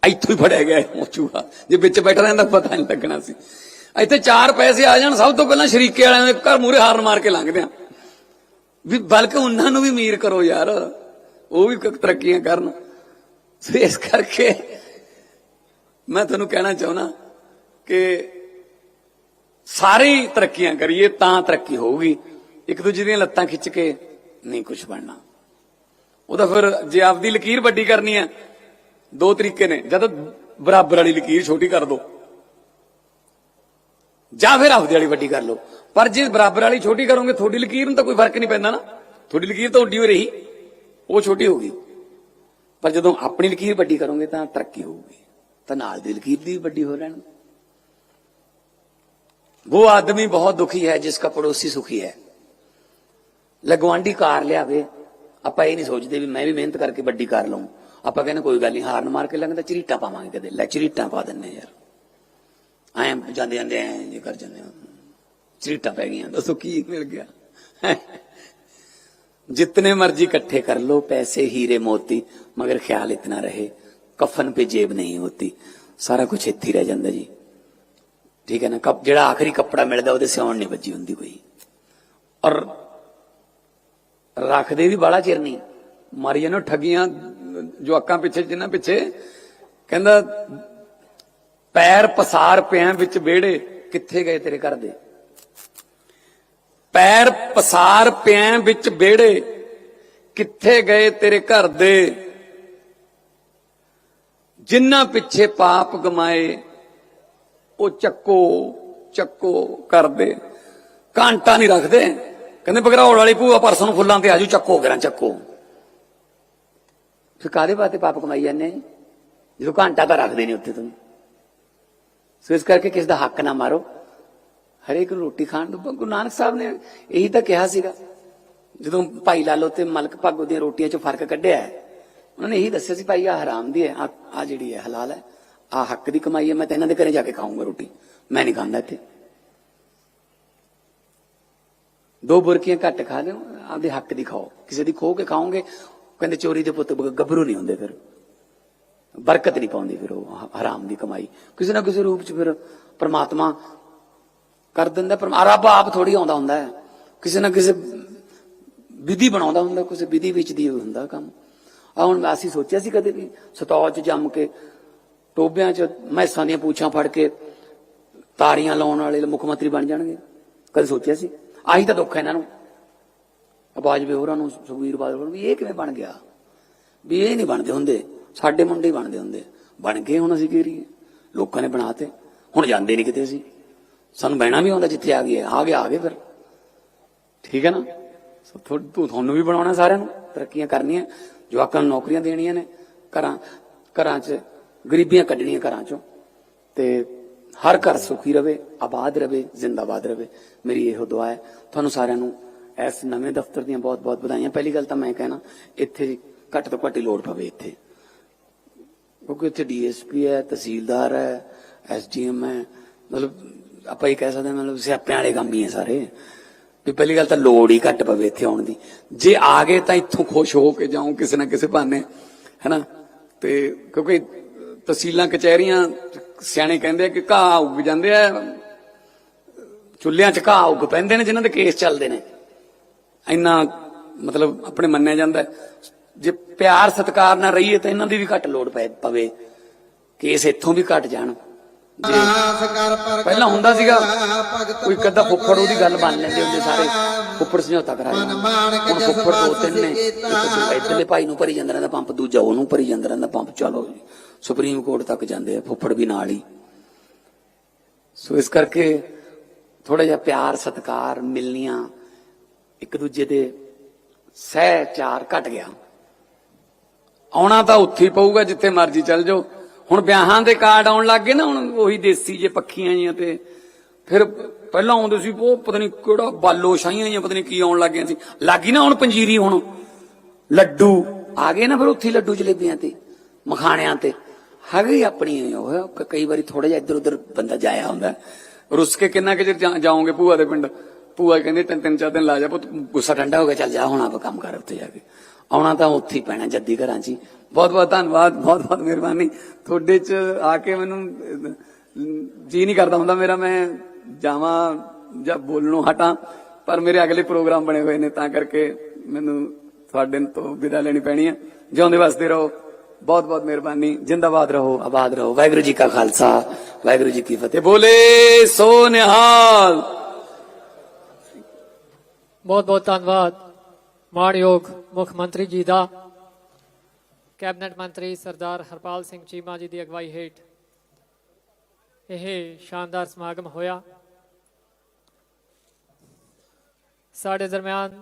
ਇੱਥੋਂ ਹੀ ਫੜਿਆ ਗਿਆ ਉਹ ਚੂਹਾ ਜੇ ਵਿੱਚ ਬੈਠਾ ਰਹਿੰਦਾ, ਪਤਾ ਨਹੀਂ ਲੱਗਣਾ ਸੀ। ਇੱਥੇ ਚਾਰ ਪੈਸੇ ਆ ਜਾਣ, ਸਭ ਤੋਂ ਪਹਿਲਾਂ ਸ਼ਰੀਕੇ ਵਾਲਿਆਂ ਦੇ ਘਰ ਮੂਰੇ ਹਾਰਨ ਮਾਰ ਕੇ ਲੰਘਦੇ ਆ। ਵੀ ਬਲਕਿ ਉਹਨਾਂ ਨੂੰ ਵੀ ਅਮੀਰ ਕਰੋ ਯਾਰ। ਉਹ ਵੀ ਤਰੱਕੀਆਂ ਕਰਨ। ਸੋ ਇਸ ਕਰਕੇ ਮੈਂ ਤੁਹਾਨੂੰ ਕਹਿਣਾ ਚਾਹੁੰਦਾ ਕਿ ਸਾਰੇ ਤਰੱਕੀਆਂ ਕਰੀਏ, ਤਾਂ ਤਰੱਕੀ ਹੋਊਗੀ। ਇੱਕ ਦੂਜੇ ਦੀਆਂ ਲੱਤਾਂ ਖਿੱਚ ਕੇ ਨਹੀਂ ਕੁਝ ਬਣਨਾ। ਉਹਦਾ ਫਿਰ ਜੇ ਆਪਦੀ ਲਕੀਰ ਵੱਡੀ ਕਰਨੀ ਹੈ, ਦੋ ਤਰੀਕੇ ਨੇ। ਜਦ ਬਰਾਬਰ ਵਾਲੀ ਲਕੀਰ ਛੋਟੀ ਕਰ ਦੋ। ਜਾਂ ਫਿਰ ਆਪਦੀ ਵਾਲੀ ਵੱਡੀ ਕਰ ਲਓ। ਪਰ ਜੇ ਬਰਾਬਰ ਵਾਲੀ ਛੋਟੀ ਕਰੋਗੇ, ਤੁਹਾਡੀ ਲਕੀਰ ਨੂੰ ਤਾਂ ਕੋਈ ਫ਼ਰਕ ਨਹੀਂ ਪੈਂਦਾ ਨਾ। ਤੁਹਾਡੀ ਲਕੀਰ ਤਾਂ ਉੱਡੀ ਹੋ ਰਹੀ। ਉਹ ਛੋਟੀ ਹੋ ਗਈ। ਪਰ ਜਦੋਂ ਆਪਣੀ ਲਕੀਰ ਵੱਡੀ ਕਰੋਗੇ ਤਾਂ ਤਰੱਕੀ ਹੋਊਗੀ। ਤਾਂ ਨਾਲ ਦੀ ਲਕੀਰ ਦੀ ਵੱਡੀ ਹੋ ਰਹਿਣ। ਉਹ ਆਦਮੀ ਬਹੁਤ ਦੁਖੀ ਹੈ, ਜਿਸ ਦਾ ਪੜੋਸੀ ਸੁਖੀ ਹੈ। ਲਗਵਾਂਡੀ ਕਾਰ ਲਿਆਵੇ ਆਪਾਂ ਇਹ ਨਹੀਂ ਸੋਚਦੇ ਵੀ ਮੈਂ ਵੀ ਮਿਹਨਤ ਕਰਕੇ ਵੱਡੀ ਕਾਰ ਲਵਾਂ ਆਪਾਂ ਕਹਿੰਦੇ ਕੋਈ ਗੱਲ ਨਹੀਂ ਹਾਰਨ ਮਾਰ ਕੇ ਲੰਘਦਾ ਚਰੀਟਾਂ ਪਾਵਾਂਗੇ ਕਦੇ ਲੈ ਚਰੀਟਾਂ ਪਾ ਦਿੰਨੇ ਯਾਰ ਐਂ ਜਾਂਦੇ ਜਾਂਦੇ ਐਂ ਜੇ ਕਰ ਜਾਂਦੇ ਆ ਚਰੀਟਾਂ ਪੈ ਗਈਆਂ ਦੱਸੋ ਕੀ ਮਿਲ ਗਿਆ जितने मर्जी इकट्ठे कर लो पैसे हीरे मोती मगर ख्याल इतना रहे कफन पे जेब नहीं होती ਸਾਰਾ ਕੁਝ ਇੱਥੇ ਹੀ ਰਹਿ ਜਾਂਦਾ ਜੀ ਠੀਕ ਹੈ ਨਾ ਕੱਪ ਜਿਹੜਾ ਆਖਰੀ ਕੱਪੜਾ ਮਿਲਦਾ ਉਹਦੇ ਸਿਉਣ ਨਹੀਂ ਵੱਜੀ ਹੁੰਦੀ ਕੋਈ ਔਰ ਰੱਖਦੇ ਵੀ ਬਾਲਾ ਚਿਰ ਨਹੀਂ। ਮਾਰੀ ਜਾਨੋ ਠੱਗੀਆਂ ਜੋ ਅੱਕਾਂ ਪਿੱਛੇ ਜਿੰਨਾ ਪਿੱਛੇ ਕਹਿੰਦਾ, ਪੈਰ ਪਸਾਰ ਪਿਆਂ ਵਿੱਚ ਵਿਹੜੇ, ਕਿੱਥੇ ਗਏ ਤੇਰੇ ਘਰ ਦੇ? ਪੈਰ ਪਸਾਰ ਪਿਆਂ ਵਿੱਚ ਵਿਹੜੇ, ਕਿੱਥੇ ਗਏ ਤੇਰੇ ਘਰ ਦੇ? ਜਿੰਨਾ ਪਿੱਛੇ ਪਾਪ ਗਮਾਏ, ਉਹ ਚੱਕੋ ਚੱਕੋ ਕਰਦੇ ਘੰਟਾ ਨਹੀਂ ਰੱਖਦੇ। ਕਹਿੰਦੇ ਬਗਰਾਉਣ ਵਾਲੀ ਭੂਆ ਪਰਸੋਂ ਨੂੰ ਫੁੱਲਾਂ ਤੇ ਆਜੂ, ਚੱਕੋ ਕਰਾਂ ਚੱਕੋ। ਫਿਰ ਕਾਦੇ ਬਾਤੇ ਪਾਪ ਕਮਾਈ ਜਾਂਦੇ ਜਦੋਂ ਘੰਟਾ ਤਾਂ ਰੱਖਦੇ ਨੇ ਉੱਥੇ ਤੁਸੀਂ ਸੋ ਇਸ ਕਰਕੇ ਕਿਸ ਦਾ ਹੱਕ ਨਾ ਮਾਰੋ। ਹਰੇਕ ਨੂੰ ਰੋਟੀ ਖਾਣ ਨੂੰ, ਗੁਰੂ ਨਾਨਕ ਸਾਹਿਬ ਨੇ ਇਹੀ ਤਾਂ ਕਿਹਾ ਸੀਗਾ। ਜਦੋਂ ਭਾਈ ਲਾਲੋ ਤੇ ਮਲਕ ਭਾਗੋ ਦੀਆਂ ਰੋਟੀਆਂ 'ਚ ਫ਼ਰਕ ਕੱਢਿਆ ਉਹਨਾਂ ਨੇ ਇਹੀ ਦੱਸਿਆ ਸੀ, ਭਾਈ ਆ ਹਰਾਮ ਦੀ ਹੈ ਆ ਜਿਹੜੀ ਹੈ, ਹਲਾਲ ਹੈ ਆ ਹੱਕ ਦੀ ਕਮਾਈ ਹੈ, ਮੈਂ ਤਾਂ ਇਹਨਾਂ ਦੇ ਘਰੇ ਜਾ ਕੇ ਖਾਊਂਗਾ ਰੋਟੀ। ਮੈਂ ਨਹੀਂ ਖਾਂਦਾ ਇੱਥੇ। ਦੋ ਬੁਰਕੀਆਂ ਘੱਟ ਖਾ ਲਿਓ, ਆਪਦੇ ਹੱਕ ਦੀ ਖਾਓ। ਕਿਸੇ ਦੀ ਖੋ ਕੇ ਖਾਓਗੇ ਕਹਿੰਦੇ ਚੋਰੀ ਦੇ ਪੁੱਤ ਗੱਭਰੂ ਨਹੀਂ ਹੁੰਦੇ ਫਿਰ। ਬਰਕਤ ਨਹੀਂ ਪਾਉਂਦੀ ਫਿਰ ਉਹ, ਹ- ਹਰਾਮ ਦੀ ਕਮਾਈ। ਕਿਸੇ ਨਾ ਕਿਸੇ ਰੂਪ 'ਚ ਫਿਰ ਪ੍ਰਮਾਤਮਾ ਕਰ ਦਿੰਦਾ, ਪਰ ਰੱਬ ਆਪ ਥੋੜੀ ਆਉਂਦਾ ਹੁੰਦਾ ਹੈ। ਕਿਸੇ ਨਾ ਕਿਸੇ ਵਿਧੀ ਬਣਾਉਂਦਾ ਹੁੰਦਾ, ਕਿਸੇ ਵਿਧੀ ਵਿੱਚ ਦੀ ਹੁੰਦਾ ਕੰਮ। ਆ ਹੁਣ ਅਸੀਂ ਸੋਚਿਆ ਸੀ ਕਦੇ ਵੀ ਸਤੌਜ 'ਚ ਜੰਮ ਕੇ ਟੋਬਿਆਂ 'ਚ ਮੈਸਾਂ ਦੀਆਂ ਪੂਛਾਂ ਫੜ ਕੇ ਤਾਰੀਆਂ ਲਾਉਣ ਵਾਲੇ ਮੁੱਖ ਮੰਤਰੀ ਬਣ ਜਾਣਗੇ। ਕਦੇ ਸੋਚਿਆ ਸੀ? ਆਹੀ ਤਾਂ ਦੁੱਖ ਹੈ ਇਹਨਾਂ ਨੂੰ। ਆਵਾਜ਼ ਵੀ ਹੋਰਾਂ ਨੂੰ ਸੁਖਵੀਰ ਬਾਦਲ ਨੂੰ ਵੀ, ਇਹ ਕਿਵੇਂ ਬਣ ਗਿਆ? ਵੀ ਇਹ ਨਹੀਂ ਬਣਦੇ ਹੁੰਦੇ। ਸਾਡੇ ਮੁੰਡੇ ਹੀ ਬਣਦੇ ਹੁੰਦੇ। ਬਣ ਗਏ ਹੁਣ ਅਸੀਂ ਕੀ ਕਰੀਏ? ਲੋਕਾਂ ਨੇ ਬਣਾਤੇ। ਹੁਣ ਜਾਂਦੇ ਨਹੀਂ ਕਿਤੇ ਅਸੀਂ। ਸਾਨੂੰ ਬਹਿਣਾ ਵੀ ਆਉਂਦਾ ਜਿੱਥੇ ਆ ਗਏ। ਆ ਗਏ ਆ ਗਏ ਫਿਰ। ਠੀਕ ਹੈ ਨਾ? ਸੋ ਤੂੰ ਤੁਹਾਨੂੰ ਵੀ ਬਣਾਉਣਾ ਸਾਰਿਆਂ ਨੂੰ। ਤਰੱਕੀਆਂ ਕਰਨੀਆਂ। ਜਵਾਕਾਂ ਨੂੰ ਨੌਕਰੀਆਂ ਦੇਣੀਆਂ ਨੇ। ਘਰਾਂ ਘਰਾਂ 'ਚ ਗਰੀਬੀਆਂ ਕੱਢਣੀਆਂ ਘਰਾਂ 'ਚੋਂ। ਤੇ ਹਰ ਘਰ ਸੁਖੀ ਰਵੇ, ਆਬਾਦ ਰਵੇ, ਜ਼ਿੰਦਾਬਾਦ ਰਵੇ। ਮੇਰੀ ਇਹੋ ਦੁਆ ਹੈ। ਤੁਹਾਨੂੰ ਸਾਰਿਆਂ ਨੂੰ ਇਸ ਨਵੇਂ ਦਫ਼ਤਰ ਦੀਆਂ ਬਹੁਤ-ਬਹੁਤ ਵਧਾਈਆਂ। ਪਹਿਲੀ ਗੱਲ ਤਾਂ ਮੈਂ ਕਹਿਣਾ, ਇੱਥੇ ਘੱਟ ਤੋਂ ਘੱਟ ਲੋੜ ਪਵੇ ਇੱਥੇ। ਕਿਉਂਕਿ ਇੱਥੇ ਡੀਐਸਪੀ ਹੈ, ਤਹਿਸੀਲਦਾਰ ਹੈ ਐਸਡੀਐਮ ਹੈ। ਮਤਲਬ ਆਪਾਂ ਇਹ ਕਹਿ ਸਕਦੇ ਹਾਂ, ਮਤਲਬ ਸਿਆਪਿਆਂ ਵਾਲੇ ਕੰਮ ਹੀ ਹੈ ਸਾਰੇ। ਵੀ ਪਹਿਲੀ ਗੱਲ ਤਾਂ ਲੋੜ ਹੀ ਘੱਟ ਪਵੇ ਇੱਥੇ ਆਉਣ ਦੀ। ਜੇ ਆ ਗਏ ਤਾਂ ਇੱਥੋਂ ਖੁਸ਼ ਹੋ ਕੇ ਜਾਉਂ ਕਿਸੇ ਨਾ ਕਿਸੇ ਬਹਾਨੇ, ਹੈਨਾ? ਤੇ ਕਿਉਂਕਿ ਤਹਿਸੀਲਾਂ, ਕਚਹਿਰੀਆਂ ਸਿਆਣੇ ਕਹਿੰਦੇ ਕਿ ਘਾਹ ਉੱਗ ਜਾਂਦੇ ਆ, ਚੁੱਲ੍ਹਿਆਂ 'ਚ ਘਾਹ ਉੱਗ ਪੈਂਦੇ ਨੇ ਜਿਨ੍ਹਾਂ ਦੇ ਕੇਸ ਚੱਲਦੇ ਨੇ। ਇੰਨਾ ਮਤਲਬ ਆਪਣੇ ਮੰਨਿਆ ਜਾਂਦਾ ਜੇ ਪਿਆਰ ਸਤਿਕਾਰ ਨਾਲ ਰਹੀਏ ਤਾਂ ਇਹਨਾਂ ਦੀ ਵੀ ਘੱਟ ਲੋੜ ਪੈ, ਪਵੇ। ਕੇਸ ਇੱਥੋਂ ਵੀ ਘਟ ਜਾਣ। ਪਹਿਲਾਂ ਹੁੰਦਾ ਸੀਗਾ ਕੋਈ ਕੱਦਾ ਫੁੱਫੜ ਉਹਦੀ ਗੱਲ ਮੰਨ ਲੈਂਦੇ ਹੁੰਦੇ ਸਾਰੇ ਫੁੱਫੜ ਸਮਝੌਤਾ ਕਰਾ ਹੁਣ ਫੁੱਫੜ ਦੋ ਤਿੰਨ ਨੇ ਇੱਧਰਲੇ ਭਾਈ ਨੂੰ ਭਰੀ ਜਾਂਦਾ ਰਹਿੰਦਾ ਪੰਪ ਦੂਜਾ ਉਹਨੂੰ ਭਰੀ ਜਾਂਦਾ ਰਹਿੰਦਾ ਪੰਪ ਚਲੋ ਸੁਪਰੀਮ ਕੋਰਟ ਤੱਕ ਜਾਂਦੇ ਆ ਫੁੱਫੜ ਵੀ ਨਾਲ ਹੀ। ਸੋ ਇਸ ਕਰਕੇ ਥੋੜਾ ਜਿਹਾ ਪਿਆਰ ਸਤਿਕਾਰ ਮਿਲਨੀਆਂ ਇੱਕ ਦੂਜੇ ਦੇ ਸਹਿ ਚਾਰ ਘਟ ਗਿਆ। ਆਉਣਾ ਤਾਂ ਉੱਥੇ ਹੀ ਪਊਗਾ ਜਿੱਥੇ ਮਰਜ਼ੀ ਚੱਲ ਜਾਓ। ਹੁਣ ਵਿਆਹਾਂ ਦੇ ਕਾਰਡ ਆਉਣ ਲੱਗ ਗਏ ਨਾ, ਹੁਣ ਉਹੀ ਦੇਸੀ ਜੇ ਪੱਖੀਆਂ ਜੀਆਂ ਤੇ। ਫਿਰ ਪਹਿਲਾਂ ਆਉਂਦੇ ਸੀ, ਉਹ ਪਤਾ ਨਹੀਂ ਕਿਹੜਾ ਬਾਲੋ ਸ਼ਾਹੀਆਂ ਜੀਆਂ, ਪਤਾ ਨਹੀਂ ਕੀ ਆਉਣ ਲੱਗ ਗਈਆਂ ਸੀ। ਲੱਗੀ ਨਾ ਹੁਣ ਪੰਜੀਰੀ ਹੁਣ। ਲੱਡੂ। ਆ ਗਏ ਨਾ ਫਿਰ ਉੱਥੇ ਲੱਡੂ ਜਲੇਬੀਆਂ ਤੇ, ਮਖਾਣਿਆਂ ਤੇ। ਹੈਗੀ ਆਪਣੀ ਉਹ ਕਈ ਵਾਰੀ ਥੋੜਾ ਜਿਹਾ ਇੱਧਰ ਉੱਧਰ ਬੰਦਾ ਜਾਇਆ ਹੁੰਦਾ। ਰੁੱਸ ਕੇ ਕਿੰਨਾ ਕਿ ਚਿਰ ਜਾਓਗੇ ਭੂਆ ਦੇ ਪਿੰਡ? ਭੂਆ ਕਹਿੰਦੇ ਤਿੰਨ ਤਿੰਨ ਚਾਰ ਦਿਨ ਲਾ ਜਾ ਪੁੱਤ, ਗੁੱਸਾ ਠੰਡਾ ਹੋ ਗਿਆ, ਚੱਲ ਜਾ ਹੁਣ ਆਪ ਕੰਮ ਕਰ ਉੱਥੇ ਜਾ ਕੇ। ਆਉਣਾ ਤਾਂ ਉੱਥੇ ਹੀ ਪੈਣਾ ਜੱਦੀ ਘਰਾਂ 'ਚ ਬਹੁਤ ਬਹੁਤ ਧੰਨਵਾਦ, ਬਹੁਤ ਬਹੁਤ ਮਿਹਰਬਾਨੀ। ਤੁਹਾਡੇ 'ਚ ਆ ਕੇ ਮੈਨੂੰ, ਜੀ ਨਹੀਂ ਕਰਦਾ ਹੁੰਦਾ ਮੇਰਾ, ਮੈਂ ਜਾਵਾਂ ਜਾਂ ਬੋਲਣੋਂ ਹਟਾਂ, ਪਰ ਮੇਰੇ ਅਗਲੇ ਪ੍ਰੋਗਰਾਮ ਬਣੇ ਹੋਏ ਨੇ, ਤਾਂ ਕਰਕੇ ਮੈਨੂੰ ਤੁਹਾਡੇ ਤੋਂ ਵਿਦਾ ਲੈਣੀ ਪੈਣੀ ਹੈ। ਜਿਉਂਦੇ ਵਸਦੇ ਰਹੋ। ਬਹੁਤ ਬਹੁਤ ਮਿਹਰਬਾਨੀ। ਜਿੰਦਾਬਾਦ ਰਹੋ, ਆਬਾਦ ਰਹੋ। ਵਾਹਿਗੁਰੂ ਜੀ ਕਾ ਖਾਲਸਾ, ਵਾਹਿਗੁਰੂ ਜੀ ਕੀ ਫਤਿਹ। ਬੋਲੇ ਸੋ ਨਿਹਾਲ। ਬਹੁਤ ਬਹੁਤ ਧੰਨਵਾਦ। ਮਾਣਯੋਗ ਮੁੱਖ ਮੰਤਰੀ ਜੀ ਦਾ, ਕੈਬਨਿਟ ਮੰਤਰੀ ਸਰਦਾਰ ਹਰਪਾਲ ਸਿੰਘ ਚੀਮਾ ਜੀ ਦੀ ਅਗਵਾਈ ਹੇਠ ਇਹ ਸ਼ਾਨਦਾਰ ਸਮਾਗਮ ਹੋਇਆ। ਸਾਡੇ ਦਰਮਿਆਨ